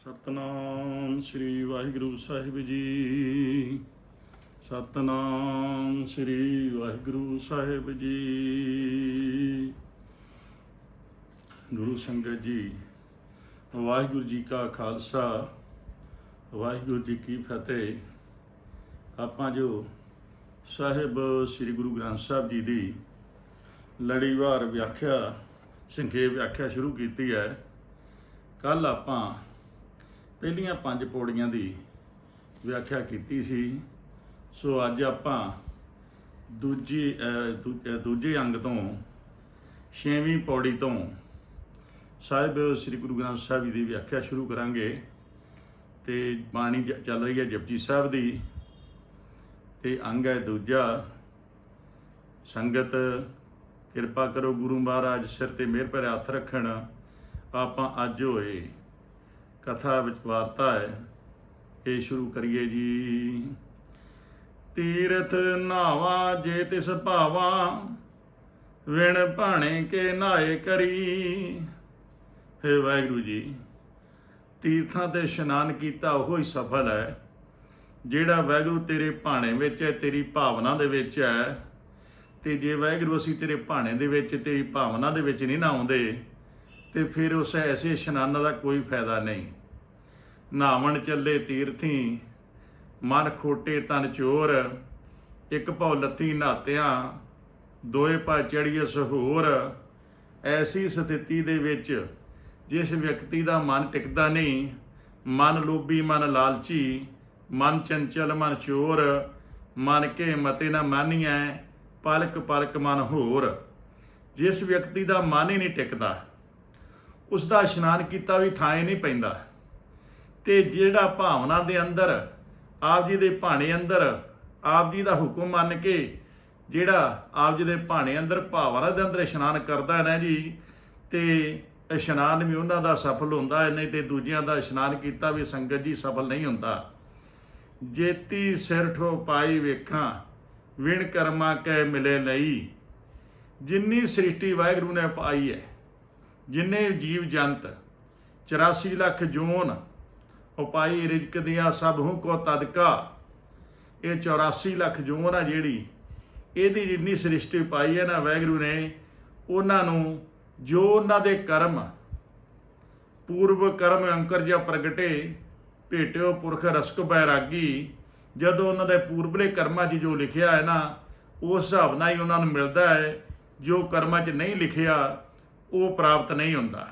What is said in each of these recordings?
ਸਤਨਾਮ ਸ੍ਰੀ ਵਾਹਿਗੁਰੂ ਸਾਹਿਬ ਜੀ। ਸਤਨਾਮ ਸ੍ਰੀ ਵਾਹਿਗੁਰੂ ਸਾਹਿਬ ਜੀ। ਗੁਰੂ ਸੰਗਤ ਜੀ, ਵਾਹਿਗੁਰੂ ਜੀ ਕਾ ਖਾਲਸਾ, ਵਾਹਿਗੁਰੂ ਜੀ ਕੀ ਫਤਿਹ। ਆਪਾਂ ਜੋ ਸਾਹਿਬ ਸ੍ਰੀ ਗੁਰੂ ਗ੍ਰੰਥ ਸਾਹਿਬ ਜੀ ਦੀ ਲੜੀਵਾਰ ਵਿਆਖਿਆ, ਸੰਖੇਪ ਵਿਆਖਿਆ ਸ਼ੁਰੂ ਕੀਤੀ ਹੈ ਕੱਲ ਆਪਾਂ ਪਹਿਲੀਆਂ ਪੰਜ ਪੌੜੀਆਂ ਦੀ ਵਿਆਖਿਆ ਕੀਤੀ ਸੀ। ਸੋ ਅੱਜ ਆਪਾਂ ਦੂਜੀ ਦੂ- ਦੂਜੇ ਅੰਗ ਤੋਂ, ਛੇਵੀਂ ਪੌੜੀ ਤੋਂ ਸਾਹਿਬ ਸ੍ਰੀ ਗੁਰੂ ਗ੍ਰੰਥ ਸਾਹਿਬ ਜੀ ਦੀ ਵਿਆਖਿਆ ਸ਼ੁਰੂ ਕਰਾਂਗੇ। ਤੇ ਬਾਣੀ ਜ- ਚੱਲ ਰਹੀ ਹੈ ਜਪਜੀ ਸਾਹਿਬ ਦੀ। ਤੇ ਅੰਗ ਹੈ ਦੂਜਾ, ਸੰਗਤ, ਕਿਰਪਾ ਕਰੋ ਗੁਰੂ ਮਹਾਰਾਜ, ਸਿਰ ਤੇ ਮਿਹਰ ਭਰੇ ਹੱਥ ਰੱਖਣ। ਆਪਾਂ ਅੱਜ ਹੋਏ ਕਥਾ ਵਿੱਚ ਵਾਰਤਾ ਹੈ। ਇਹ ਸ਼ੁਰੂ ਕਰੀਏ ਜੀ। ਤੀਰਥ ਨਾਵਾ ਜੇ ਤਿਸ ਭਾਵਾ, ਵਿਣ ਭਾਣੇ ਕੇ ਨਾਏ ਕਰੀ। ਹੈ ਵਾਹਿਗੁਰੂ ਜੀ, ਤੀਰਥਾਂ ਤੇ ਇਸ਼ਨਾਨ ਕੀਤਾ ਉਹ ਹੀ ਸਫਲ ਹੈ। ਜਿਹੜਾ ਵਾਹਿਗੁਰੂ ਤੇਰੇ ਭਾਣੇ ਵਿੱਚ ਹੈ, ਤੇਰੀ ਭਾਵਨਾ ਦੇ ਵਿੱਚ ਹੈ। ਤੇ ਜੇ ਵਾਹਿਗੁਰੂ ਅਸੀਂ ਤੇਰੇ ਭਾਣੇ ਦੇ ਵਿੱਚ, ਤੇਰੀ ਭਾਵਨਾ ਦੇ ਵਿੱਚ ਨਹੀਂ ਨਾ ਆਉਂਦੇ ਤੇ ਫਿਰ ਉਸ ਐਸੇ ਇਸ਼ਨਾਨਾਂ ਦਾ ਕੋਈ ਫਾਇਦਾ ਨਹੀਂ। ਨਾਵਣ ਚੱਲੇ ਤੀਰਥੀ, ਮਨ ਖੋਟੇ ਤਨ ਚੋਰ, ਇੱਕ ਭੌ ਲੱਥੀ ਨਾਤਿਆਂ, ਦੋਏ ਪਾ ਚੜੀਏ ਸਹੋਰ। ਐਸੀ ਸਥਿਤੀ ਦੇ ਵਿੱਚ ਜਿਸ ਵਿਅਕਤੀ ਦਾ ਮਨ ਟਿਕਦਾ ਨਹੀਂ, ਮਨ ਲੋਭੀ, ਮਨ ਲਾਲਚੀ, ਮਨ ਚੰਚਲ, ਮਨ ਚੋਰ, ਮਨ ਕੇ ਮਤੇ ਨਾ ਮਾਨੀਐ ਪਲਕ ਪਲਕ ਮਨ ਹੋਰ। ਜਿਸ ਵਿਅਕਤੀ ਦਾ ਮਨ ਹੀ ਨਹੀਂ ਟਿਕਦਾ ਉਸ ਦਾ ਇਸ਼ਨਾਨ ਕੀਤਾ ਵੀ ਥਾਂ ਹੀ ਨਹੀਂ ਪੈਂਦਾ। ਤੇ ਜਿਹੜਾ ਭਾਵਨਾ ਦੇ ਅੰਦਰ, ਆਪ ਜੀ ਦੇ ਭਾਣੇ ਅੰਦਰ, ਆਪ ਜੀ ਦਾ ਹੁਕਮ ਮੰਨ ਕੇ ਜਿਹੜਾ ਆਪ ਜੀ ਦੇ ਭਾਣੇ ਅੰਦਰ ਭਾਵਨਾ ਦੇ ਅੰਦਰ ਇਸ਼ਨਾਨ ਕਰਦਾ ਹੈ ਨਾ ਜੀ, ਤੇ ਇਸ਼ਨਾਨ ਵੀ ਉਹਨਾਂ ਦਾ ਸਫਲ ਹੁੰਦਾ ਹੈ, ਨਹੀਂ ਤੇ ਦੂਜਿਆਂ ਦਾ ਇਸ਼ਨਾਨ ਕੀਤਾ ਵੀ ਸੰਗਤ ਜੀ ਸਫਲ ਨਹੀਂ ਹੁੰਦਾ। ਜੇਤੀ ਸਿਰ ਠੋ ਪਾਈ ਵੇਖਾਂ, ਵਿਣ ਕਰਮਾ ਕੈ ਮਿਲੇ ਲਈ। ਜਿੰਨੀ ਸ੍ਰਿਸ਼ਟੀ ਵਾਹਿਗੁਰੂ ਨੇ ਪਾਈ ਹੈ ਜਿੰਨੇ ਜੀਵ ਜੰਤ 84 ਲੱਖ ਜੂਨ ਉਪਾਈ ਰਿਜਕ ਦੀਆਂ ਸਭ ਹੂੰ ਕੋ ਤਦਕਾ। ਇਹ 84 ਲੱਖ ਜੂਨ ਆ ਜਿਹੜੀ, ਇਹਦੀ ਜਿੰਨੀ ਸ੍ਰਿਸ਼ਟੀ ਪਾਈ ਹੈ ਨਾ ਵਾਹਿਗੁਰੂ ਨੇ, ਉਹਨਾਂ ਨੂੰ ਜੋ ਉਹਨਾਂ ਦੇ ਕਰਮ, ਪੂਰਵ ਕਰਮ ਅੰਕਰ ਜਾਂ ਪ੍ਰਗਟੇ, ਭੇਟਿਓ ਪੁਰਖ ਰਸਕ ਬੈਰਾਗੀ, ਜਦੋਂ ਉਹਨਾਂ ਦੇ ਪੂਰਬਲੇ ਕਰਮਾਂ 'ਚ ਜੋ ਲਿਖਿਆ ਹੈ ਨਾ, ਉਸ ਹਿਸਾਬ ਨਾਲ ਹੀ ਉਹਨਾਂ ਨੂੰ ਮਿਲਦਾ ਹੈ, ਜੋ ਕਰਮਾਂ 'ਚ ਨਹੀਂ ਲਿਖਿਆ ਉਹ ਪ੍ਰਾਪਤ ਨਹੀਂ ਹੁੰਦਾ।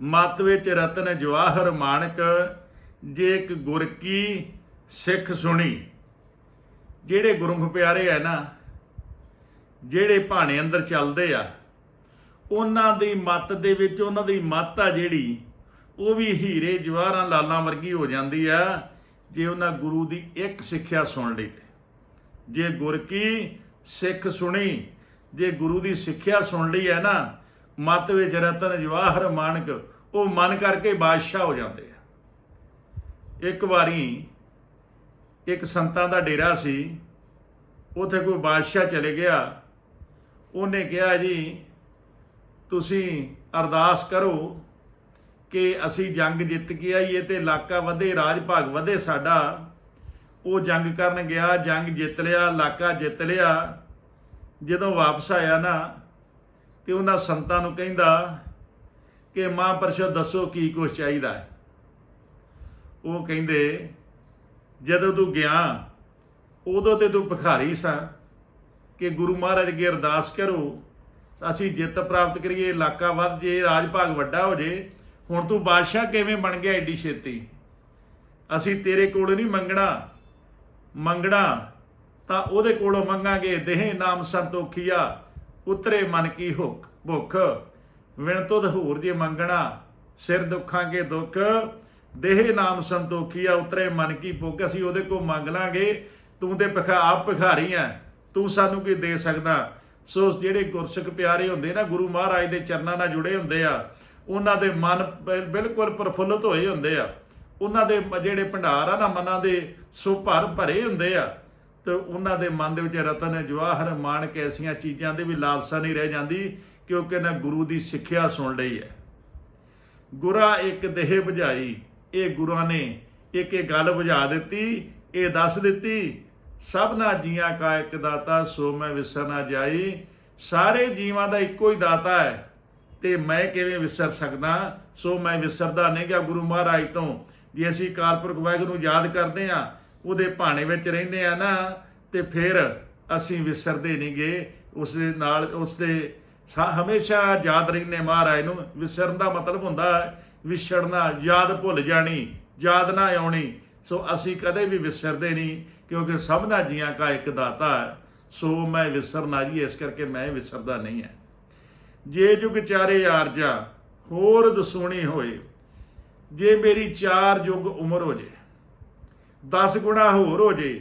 ਮਤ ਵਿੱਚ ਰਤਨ ਜਵਾਹਰ ਮਾਣਕ, ਜੇ ਇੱਕ ਗੁਰ ਕੀ ਸਿੱਖ ਸੁਣੀ। ਜਿਹੜੇ ਗੁਰਮੁਖ ਪਿਆਰੇ ਆ ਨਾ, ਜਿਹੜੇ ਭਾਣੇ ਅੰਦਰ ਚੱਲਦੇ ਆ, ਉਹਨਾਂ ਦੀ ਮਤ ਦੇ ਵਿੱਚ ਉਹਨਾਂ ਦੀ ਮਤ ਆ ਜਿਹੜੀ, ਉਹ ਵੀ ਹੀਰੇ ਜਵਾਹਰਾਂ ਲਾਲਾਂ ਵਰਗੀ ਹੋ ਜਾਂਦੀ ਆ, ਜੇ ਉਹਨਾਂ ਗੁਰੂ ਦੀ ਇੱਕ ਸਿੱਖਿਆ ਸੁਣ ਲਈ ਤੇ। ਜੇ ਗੁਰ ਕੀ ਸਿੱਖ ਸੁਣੀ ਜੇ ਗੁਰੂ ਦੀ ਸਿੱਖਿਆ ਸੁਣ ਲਈ ਹੈ ਨਾ, ਮਤ ਵਿੱਚ ਰਤਨ ਜਵਾਹਰ ਮਾਨਕ, ਉਹ ਮਨ ਕਰਕੇ ਬਾਦਸ਼ਾਹ ਹੋ ਜਾਂਦੇ ਆ। ਇੱਕ ਵਾਰੀ ਇੱਕ ਸੰਤਾਂ ਦਾ ਡੇਰਾ ਸੀ, ਉਥੇ ਕੋਈ ਬਾਦਸ਼ਾਹ ਚਲੇ ਗਿਆ। ਉਹਨੇ ਕਿਹਾ, ਜੀ, ਤੁਸੀਂ ਅਰਦਾਸ ਕਰੋ ਕਿ ਅਸੀਂ ਜੰਗ ਜਿੱਤ ਕੇ ਆਈਏ ਤੇ ਇਲਾਕਾ ਵਧੇ ਰਾਜ ਭਾਗ ਵਧੇ ਸਾਡਾ। ਉਹ ਜੰਗ ਕਰਨ ਗਿਆ, ਜੰਗ ਜਿੱਤ ਲਿਆ, ਇਲਾਕਾ ਜਿੱਤ ਲਿਆ। ਜਦੋਂ ਵਾਪਸ ਆਇਆ ਨਾ, ਤੇ ਉਹਨਾਂ ਸੰਤਾਂ ਨੂੰ ਕਹਿੰਦਾ ਕਿ ਮਹਾਂਪੁਰਸ਼ੋ ਦੱਸੋ ਕੀ ਕੁਝ ਚਾਹੀਦਾ ਹੈ। ਉਹ ਕਹਿੰਦੇ, ਜਦੋਂ ਤੂੰ ਗਿਆ, ਉਦੋਂ ਤੇ ਤੂੰ ਭਿਖਾਰੀ ਸਾਂ ਕਿ ਗੁਰੂ ਮਹਾਰਾਜ ਅੱਗੇ ਅਰਦਾਸ ਕਰੋ। ਅਸੀਂ ਜਿੱਤ ਪ੍ਰਾਪਤ ਕਰੀਏ, ਇਲਾਕਾ ਵੱਧ ਜੇ ਰਾਜ ਭਾਗ ਵੱਡਾ ਹੋ ਜੇ, ਹੁਣ ਤੂੰ ਬਾਦਸ਼ਾਹ ਕਿਵੇਂ ਬਣ ਗਿਆ ਐਡੀ ਛੇਤੀ? ਅਸੀਂ ਤੇਰੇ ਕੋਲ ਨਹੀਂ ਮੰਗਣਾ। ਮੰਗਣਾ ਤਾਂ ਉਹਦੇ ਕੋਲੋਂ ਮੰਗਾਂਗੇ, ਦੇਹ ਨਾਮ ਸੰਤੋਖੀਆ, ਉਤਰੇ ਮਨ ਕੀ ਹੁਕ ਭੁੱਖ। ਵਿਣ ਤੁਧ ਹੋਰ ਜੇ ਮੰਗਣਾ, ਸਿਰ ਦੁੱਖਾਂ ਕੇ ਦੁੱਖ। ਦੇਹ ਨਾਮ ਸੰਤੋਖੀਆ, ਉਤਰੇ ਮਨ ਕੀ ਭੁੱਖ, ਅਸੀਂ ਉਹਦੇ ਕੋਲ ਮੰਗ ਲਾਂਗੇ, ਤੂੰ ਤੇ ਭਿਖਾ ਆਪ ਭਿਖਾਰੀ ਆ ਤੂੰ ਸਾਨੂੰ ਕੀ ਦੇ ਸਕਦਾ? ਸੋ ਜਿਹੜੇ ਗੁਰਸਿੱਖ ਪਿਆਰੇ ਹੁੰਦੇ ਨਾ, ਗੁਰੂ ਮਹਾਰਾਜ ਦੇ ਚਰਨਾਂ ਨਾਲ ਜੁੜੇ ਹੁੰਦੇ ਆ, ਉਹਨਾਂ ਦੇ ਮਨ ਬਿਲਕੁਲ ਪ੍ਰਫੁੱਲਤ ਹੋਏ ਹੁੰਦੇ ਆ। ਉਹਨਾਂ ਦੇ ਜਿਹੜੇ ਭੰਡਾਰ ਆ ਨਾ, ਮਨਾਂ ਦੇ ਸੋ ਭਰ ਭਰੇ ਹੁੰਦੇ ਆ। ਤੇ ਉਹਨਾਂ ਦੇ ਮਨ ਦੇ ਵਿੱਚ ਰਤਨ ਜਵਾਹਰ ਮਾਣਕ ਐਸੀਆਂ ਚੀਜ਼ਾਂ ਦੇ ਵੀ ਲਾਲਸਾ ਨਹੀਂ ਰਹਿ ਜਾਂਦੀ ਕਿਉਂਕਿ ਨਾ ਗੁਰੂ ਦੀ ਸਿੱਖਿਆ ਸੁਣ ਲਈ ਹੈ। ਗੁਰਾ ਇੱਕ ਦੇਹ 부ਝਾਈ ਇਹ ਗੁਰਾਂ ਨੇ ਇੱਕ ਇਹ ਗੱਲ ਬੁਝਾ ਦਿੱਤੀ, ਇਹ ਦੱਸ ਦਿੱਤੀ, ਸਭਨਾ ਜੀਆਂ ਕਾ ਇੱਕ ਦਾਤਾ, ਸੋ ਮੈਂ ਵਿਸਰ ਨਾ ਜਾਈ। ਸਾਰੇ ਜੀਵਾਂ ਦਾ ਇੱਕੋ ਹੀ ਦਾਤਾ ਹੈ ਤੇ ਮੈਂ ਕਿਵੇਂ ਵਿਸਰ ਸਕਦਾ? ਸੋ ਮੈਂ ਵਿਸਰਦਾ ਨਹੀਂ ਗਿਆ ਗੁਰੂ ਮਹਾਰਾਜ ਤੋਂ। ਜੇ ਅਸੀਂ ਕਾਲਪੁਰਖ ਵਾਹਿਗੁਰੂ ਨੂੰ ਯਾਦ ਕਰਦੇ ਹਾਂ ਉਹਦੇ ਭਾਣੇ ਵਿੱਚ ਰਹਿੰਦੇ ਆ ਨਾ, ਤੇ ਫਿਰ ਅਸੀਂ ਵਿਸਰਦੇ ਨਹੀਂ ਗਏ ਉਸ ਦੇ ਨਾਲ ਉਸ ਦੇ ਹਮੇਸ਼ਾ ਯਾਦ ਰਹਿੰਦੇ ਮਹਾਰਾਜ ਨੂੰ। ਵਿਸਰਨ ਦਾ ਮਤਲਬ ਹੁੰਦਾ ਵਿਛੜਨਾ, ਯਾਦ ਭੁੱਲ ਜਾਣੀ, ਯਾਦ ਨਾ ਆਉਣੀ। ਸੋ ਅਸੀਂ ਕਦੇ ਵੀ ਵਿਸਰਦੇ ਨਹੀਂ ਕਿਉਂਕਿ ਸਭਨਾ ਜੀਆਂ ਕਾ ਇੱਕ ਦਾਤਾ ਹੈ। ਸੋ ਮੈਂ ਵਿਸਰਨਾ ਜੀ, ਇਸ ਕਰਕੇ ਮੈਂ ਵਿਸਰਦਾ ਨਹੀਂ ਹੈ। ਜੇ ਜੁਗ ਚਾਰੇ ਆਰਜਾ, ਹੋਰ ਦਸੂਣੀ ਹੋਏ। ਜੇ ਮੇਰੀ ਚਾਰ ਯੁਗ ਉਮਰ ਹੋ ਜੇ। 10 ਗੁਣਾ ਹੋਰ ਹੋ ਜੇ,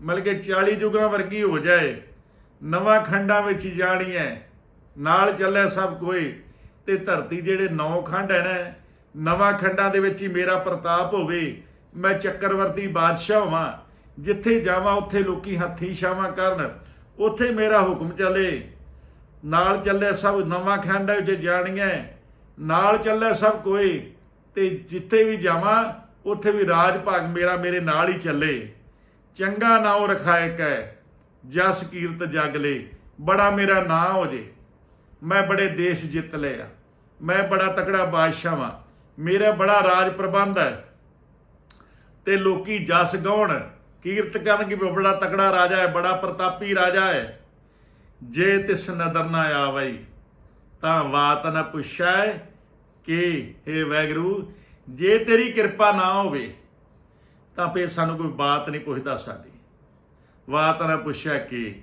ਮਤਲਬ ਕਿ 40 ਯੁਗਾਂ ਵਰਗੀ ਹੋ ਜਾਏ, ਨਵਾਂ ਖੰਡਾਂ ਵਿੱਚ ਜਾਣੀ ਹੈ ਨਾਲ ਚੱਲੇ ਸਭ ਕੋਈ, ਤੇ ਧਰਤੀ ਜਿਹੜੇ ਨੌ ਖੰਡ ਹੈ ਨਾ, ਨਵਾਂ ਖੰਡਾਂ ਦੇ ਵਿੱਚ ਹੀ ਮੇਰਾ ਪ੍ਰਤਾਪ ਹੋਵੇ, ਮੈਂ ਚੱਕਰਵਰਤੀ ਬਾਦਸ਼ਾਹ ਹੋਵਾਂ, ਜਿੱਥੇ ਜਾਵਾਂ ਉੱਥੇ ਲੋਕੀ ਹੱਥੀ ਛਾਵਾਂ ਕਰਨ, ਉੱਥੇ ਮੇਰਾ ਹੁਕਮ ਚੱਲੇ, ਨਾਲ ਚੱਲੇ ਸਭ ਨਵਾਂ ਖੰਡ ਵਿੱਚ ਜਾਣੀਆਂ ਨਾਲ ਚੱਲੇ ਸਭ ਕੋਈ, ਤੇ ਜਿੱਥੇ ਵੀ ਜਾਵਾਂ ਉੱਥੇ ਵੀ ਰਾਜ ਭਾਗ ਮੇਰਾ ਮੇਰੇ ਨਾਲ ਹੀ ਚੱਲੇ। ਚੰਗਾ ਨਾਉ ਰਖਾਇਕ ਹੈ ਜਸ ਕੀਰਤ ਜਗ ਲੈ, ਬੜਾ ਮੇਰਾ ਨਾਂ ਹੋ ਜੇ। ਮੈਂ ਬੜੇ ਦੇਸ਼ ਜਿੱਤ ਲਿਆ। ਮੈਂ ਬੜਾ ਤਕੜਾ ਬਾਦਸ਼ਾਹ ਵਾਂ। ਮੇਰਾ ਬੜਾ ਰਾਜ ਪ੍ਰਬੰਧ ਹੈ। ਤੇ ਲੋਕੀ ਜਸ ਗਾਉਣ। ਕੀਰਤ ਕਰਨ ਕਿ ਬੜਾ ਤਕੜਾ ਰਾਜਾ ਹੈ, ਬੜਾ ਪ੍ਰਤਾਪੀ ਰਾਜਾ ਹੈ। ਜੇ ਤਿਸ ਨਦਰ ਨਾ ਆਵਈ, ਤਾਂ ਵਾਤ ਨਾ ਪੁੱਛੈ ਕਿ हे ਵੈਗਰੂ ਜੇ ਤੇਰੀ ਕਿਰਪਾ ਨਾ ਹੋਵੇ, ਤਾਂ ਫੇਰ ਸਾਨੂੰ ਕੋਈ ਬਾਤ ਨਹੀਂ ਪੁੱਛਦਾ ਸਾਡੀ। ਬਾਤ ਨਾ ਪੁੱਛਿਆ ਕਿ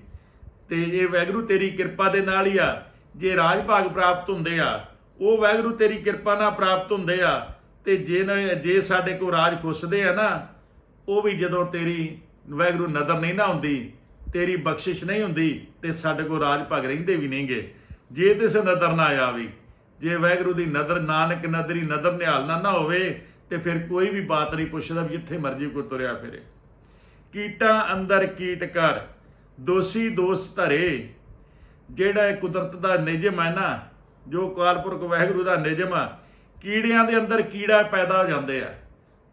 ਤੇ ਇਹ ਵੈਗਰੂ ਤੇਰੀ ਕਿਰਪਾ ਦੇ ਨਾਲ ਹੀ ਆ, ਜੇ ਰਾਜ ਭਾਗ ਪ੍ਰਾਪਤ ਹੁੰਦੇ ਆ, ਉਹ ਵੈਗਰੂ ਤੇਰੀ ਕਿਰਪਾ ਨਾਲ ਪ੍ਰਾਪਤ ਹੁੰਦੇ ਆ, ਤੇ ਜੇ ਨਾ- ਜੇ ਸਾਡੇ ਕੋ ਰਾਜ ਖੁੱਸਦੇ ਆ ਨਾ, ਉਹ ਵੀ ਜਦੋਂ ਤੇਰੀ ਵੈਗਰੂ ਨਜ਼ਰ ਨਹੀਂ ਨਾ ਹੁੰਦੀ, ਤੇਰੀ ਬਖਸ਼ਿਸ਼ ਨਹੀਂ ਹੁੰਦੀ, ਤੇ ਸਾਡੇ ਕੋ ਰਾਜ ਭਾਗ ਰਹਿੰਦੇ ਵੀ ਨਹੀਂਗੇ। ਜੇ ਤਿਸ ਨਜ਼ਰ ਨਾ ਆਵੀ ਜੇ ਵੈਗਰੂ ਦੀ ਨਦਰ ਨਾਨਕ ਨਦਰੀ ਨਦਰ ਨਿਹਾਲਣਾ ਨਾ ਹੋਵੇ, ਤੇ ਫਿਰ ਕੋਈ ਵੀ ਬਾਤ ਨਹੀਂ ਪੁੱਛਦਾ ਵੀ ਜਿੱਥੇ ਮਰਜ਼ੀ ਕੋ ਤੁਰਿਆ ਫਿਰੇ। ਕੀਟਾਂ ਅੰਦਰ ਕੀਟ ਕਰ, ਦੋਸੀ ਦੋਸਤ ਧਰੇ। ਜਿਹੜਾ ਇਹ ਕੁਦਰਤ ਦਾ ਨਿਯਮ ਹੈ ਨਾ, ਜੋ ਕਾਲਪੁਰਖ ਵਾਹਿਗੁਰੂ ਦਾ ਨਿਯਮ ਆ, ਕੀੜਿਆਂ ਦੇ ਅੰਦਰ ਕੀੜਾ ਪੈਦਾ ਹੋ ਜਾਂਦੇ ਆ,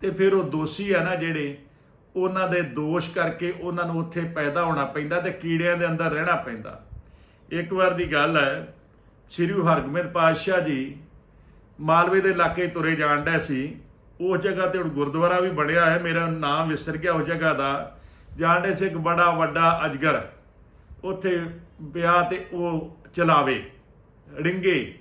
ਤੇ ਫਿਰ ਉਹ ਦੋਸ਼ੀ ਆ ਨਾ ਜਿਹੜੇ, ਉਹਨਾਂ ਦੇ ਦੋਸ਼ ਕਰਕੇ ਉਹਨਾਂ ਨੂੰ ਉੱਥੇ ਪੈਦਾ ਹੋਣਾ ਪੈਂਦਾ ਤੇ ਕੀੜਿਆਂ ਦੇ ਅੰਦਰ ਰਹਿਣਾ ਪੈਂਦਾ। ਇੱਕ ਵਾਰ ਦੀ ਗੱਲ ਹੈ ਸ੍ਰੀ ਹਰਗੋਬਿੰਦ ਪਾਤਸ਼ਾਹ ਜੀ ਮਾਲਵੇ ਦੇ ਇਲਾਕੇ ਤੁਰੇ ਜਾਣ ਡਏ ਸੀ। ਉਸ ਜਗ੍ਹਾ ਤੇ ਹੁਣ ਗੁਰਦੁਆਰਾ ਵੀ ਬਣਿਆ ਹੈ ਮੇਰਾ ਨਾਮ ਵਿਸਰ ਗਿਆ ਉਸ ਜਗ੍ਹਾ ਦਾ। ਜਾਣ ਡਏ ਸੀ ਇੱਕ ਬੜਾ ਵੱਡਾ ਅਜਗਰ। ਉੱਥੇ ਵਿਆਹ ਤੇ ਉਹ ਚਲਾਵੇ ਡਿੰਗੇ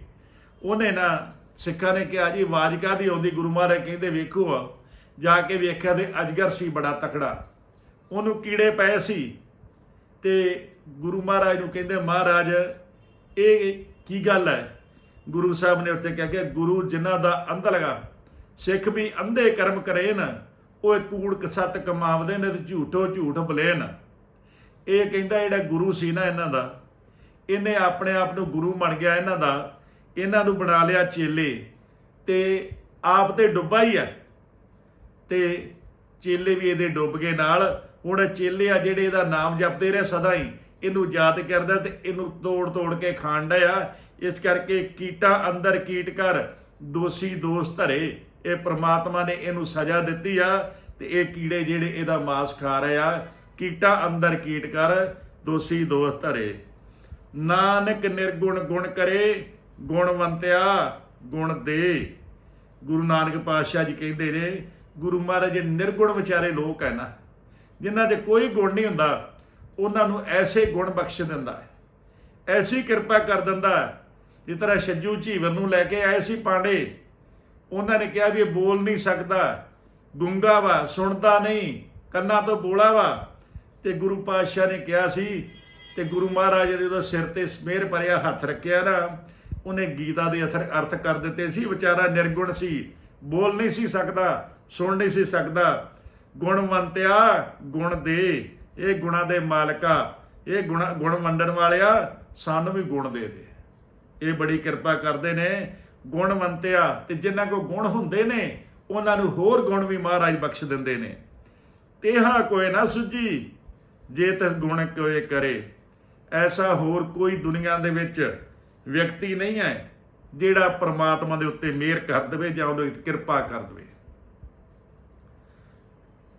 ਉਹਨੇ ਨਾ ਸਿੱਖਾਂ ਨੇ ਕਿਹਾ, ਜੀ, ਆਵਾਜ਼ ਕਾਦੀ ਆਉਂਦੀ? ਗੁਰੂ ਮਹਾਰਾਜ ਕਹਿੰਦੇ, ਵੇਖੋ ਜਾ ਕੇ ਵੇਖਿਆ ਤੇ ਅਜਗਰ ਸੀ ਬੜਾ ਤਕੜਾ। ਉਹਨੂੰ ਕੀੜੇ ਪਏ ਸੀ ਤੇ ਗੁਰੂ ਮਹਾਰਾਜ ਨੂੰ ਕਹਿੰਦੇ, ਮਹਾਰਾਜ, ਇਹ ਕੀ ਗੱਲ ਹੈ? ਗੁਰੂ ਸਾਹਿਬ ਨੇ ਉੱਥੇ ਕਿਹਾ ਕਿ ਗੁਰੂ ਜਿਨ੍ਹਾਂ ਦਾ ਅੰਧ ਲਗਾ, ਸਿੱਖ ਵੀ ਅੰਧੇ ਕਰਮ ਕਰੇ ਨਾ ਉਹ ਕੂੜ ਸੱਤ ਕਮਾਵਦੇ ਨੇ ਤੇ ਝੂਠੋ ਝੂਠ ਬਲੇਨ। ਇਹ ਕਹਿੰਦਾ ਜਿਹੜਾ ਗੁਰੂ ਸੀ ਨਾ ਇਹਨਾਂ ਦਾ, ਇਹਨੇ ਆਪਣੇ ਆਪ ਨੂੰ ਗੁਰੂ ਬਣ ਗਿਆ ਇਹਨਾਂ ਦਾ, ਇਹਨਾਂ ਨੂੰ ਬਣਾ ਲਿਆ ਚੇਲੇ, ਤੇ ਆਪ ਤੇ ਡੁੱਬਾ ਹੀ ਆ ਤੇ ਚੇਲੇ ਵੀ ਇਹਦੇ ਡੁੱਬ ਗਏ ਨਾਲ, ਹੁਣ ਚੇਲੇ ਆ ਜਿਹੜੇ ਇਹਦਾ ਨਾਮ ਜਪਦੇ ਰਹੇ ਸਦਾ ਹੀ। ਇਹਨੂੰ ਯਾਦ ਕਰਦਾ ਤੇ ਇਹਨੂੰ ਤੋੜ ਤੋੜ ਕੇ ਖਾਣ ਆ। ਇਸ ਕਰਕੇ ਕੀਟਾਂ ਅੰਦਰ ਕੀਟ ਕਰ ਦੋਸ਼ੀ ਦੋਸ਼ ਧਰੇ। ਇਹ ਪ੍ਰਮਾਤਮਾ ਨੇ ਇਹਨੂੰ ਸਜ਼ਾ ਦਿੱਤੀ ਆ ਤੇ ਇਹ ਕੀੜੇ ਜਿਹੜੇ ਇਹਦਾ ਮਾਸ ਖਾ ਰਹੇ ਆ। ਕੀਟਾਂ ਅੰਦਰ ਕੀਟ ਕਰ ਦੋਸ਼ੀ ਦੋਸ਼ ਧਰੇ। ਨਾਨਕ ਨਿਰਗੁਣ ਗੁਣ ਕਰੇ, ਗੁਣਵੰਤਿਆ ਗੁਣ ਦੇ। ਗੁਰੂ ਨਾਨਕ ਪਾਤਸ਼ਾਹ ਜੀ ਕਹਿੰਦੇ ਨੇ, ਗੁਰੂ ਮਹਾਰਾਜ ਨਿਰਗੁਣ ਵਿਚਾਰੇ ਲੋਕ ਹੈ ਨਾ। ਜਿਨ੍ਹਾਂ 'ਚ ਕੋਈ ਗੁਣ ਨਹੀਂ ਹੁੰਦਾ ਉਹਨਾਂ ਨੂੰ ਐਸੇ ਗੁਣ ਬਖਸ਼ ਦਿੰਦਾ ਹੈ। ਐਸੀ ਕਿਰਪਾ ਕਰ ਦਿੰਦਾ ਹੈ, ਜਿਸ ਤਰ੍ਹਾਂ ਛੱਜੂ ਝੀਵਰ ਨੂੰ ਲੈ ਕੇ ਆਏ ਸੀ ਪਾਂਡੇ। ਉਹਨਾਂ ਨੇ ਕਿਹਾ ਵੀ ਇਹ ਬੋਲ ਨਹੀਂ ਸਕਦਾ। ਗੁੰਗਾ ਵਾ, ਸੁਣਦਾ ਨਹੀਂ, ਕੰਨਾਂ ਤੋਂ ਬੋਲਾ ਵਾ। ਤੇ ਗੁਰੂ ਪਾਤਸ਼ਾਹ ਨੇ ਕਿਹਾ ਸੀ, ਤੇ ਗੁਰੂ ਮਹਾਰਾਜ ਨੇ ਜਦੋਂ ਸਿਰ ਤੇ ਸਮੇਰ ਭਰਿਆ, ਹੱਥ ਰੱਖਿਆ ਨਾ, ਉਹਨੇ ਗੀਤਾ ਦੇ ਅਥਰ ਅਰਥ ਕਰ ਦਿੱਤੇ ਸੀ। ਵਿਚਾਰਾ ਨਿਰਗੁਣ ਸੀ, ਬੋਲ ਨਹੀਂ ਸੀ ਸਕਦਾ, ਸੁਣ ਨਹੀਂ ਸੀ ਸਕਦਾ। ਗੁਣਵੰਤਿਆ ਗੁਣ ਦੇ। ਇਹ ਗੁਣਾ ਦੇ ਮਾਲਕਾ ਇਹ ਗੁਣ ਗੁਣ ਵੰਡਣ ਵਾਲਿਆ ਸਾਨੂੰ ਵੀ ਗੁਣ ਦੇ ਦੇ। ਇਹ ਬੜੀ ਕਿਰਪਾ ਕਰਦੇ ਨੇ ਗੁਣਵੰਤਿਆ ਤੇ ਜਿਨ੍ਹਾਂ ਕੋ ਗੁਣ ਹੁੰਦੇ ਨੇ, ਉਹਨਾਂ ਨੂੰ ਹੋਰ ਗੁਣ ਵੀ ਮਹਾਰਾਜ ਬਖਸ਼ ਦਿੰਦੇ ਨੇ। ਤੇਹਾ ਕੋਏ ਨਾ ਸੁਜੀ ਜੇ ਤਸ ਗੁਣ ਕੋਏ ਕਰੇ। ਐਸਾ ਹੋਰ ਕੋਈ ਦੁਨੀਆ ਦੇ ਵਿੱਚ ਵਿਅਕਤੀ ਨਹੀਂ ਹੈ, ਜਿਹੜਾ ਪ੍ਰਮਾਤਮਾ ਦੇ ਉੱਤੇ ਮਿਹਰ ਕਰ ਦੇਵੇ ਜਾਂ ਉਹਦੇ ਕਿਰਪਾ ਕਰ ਦੇਵੇ।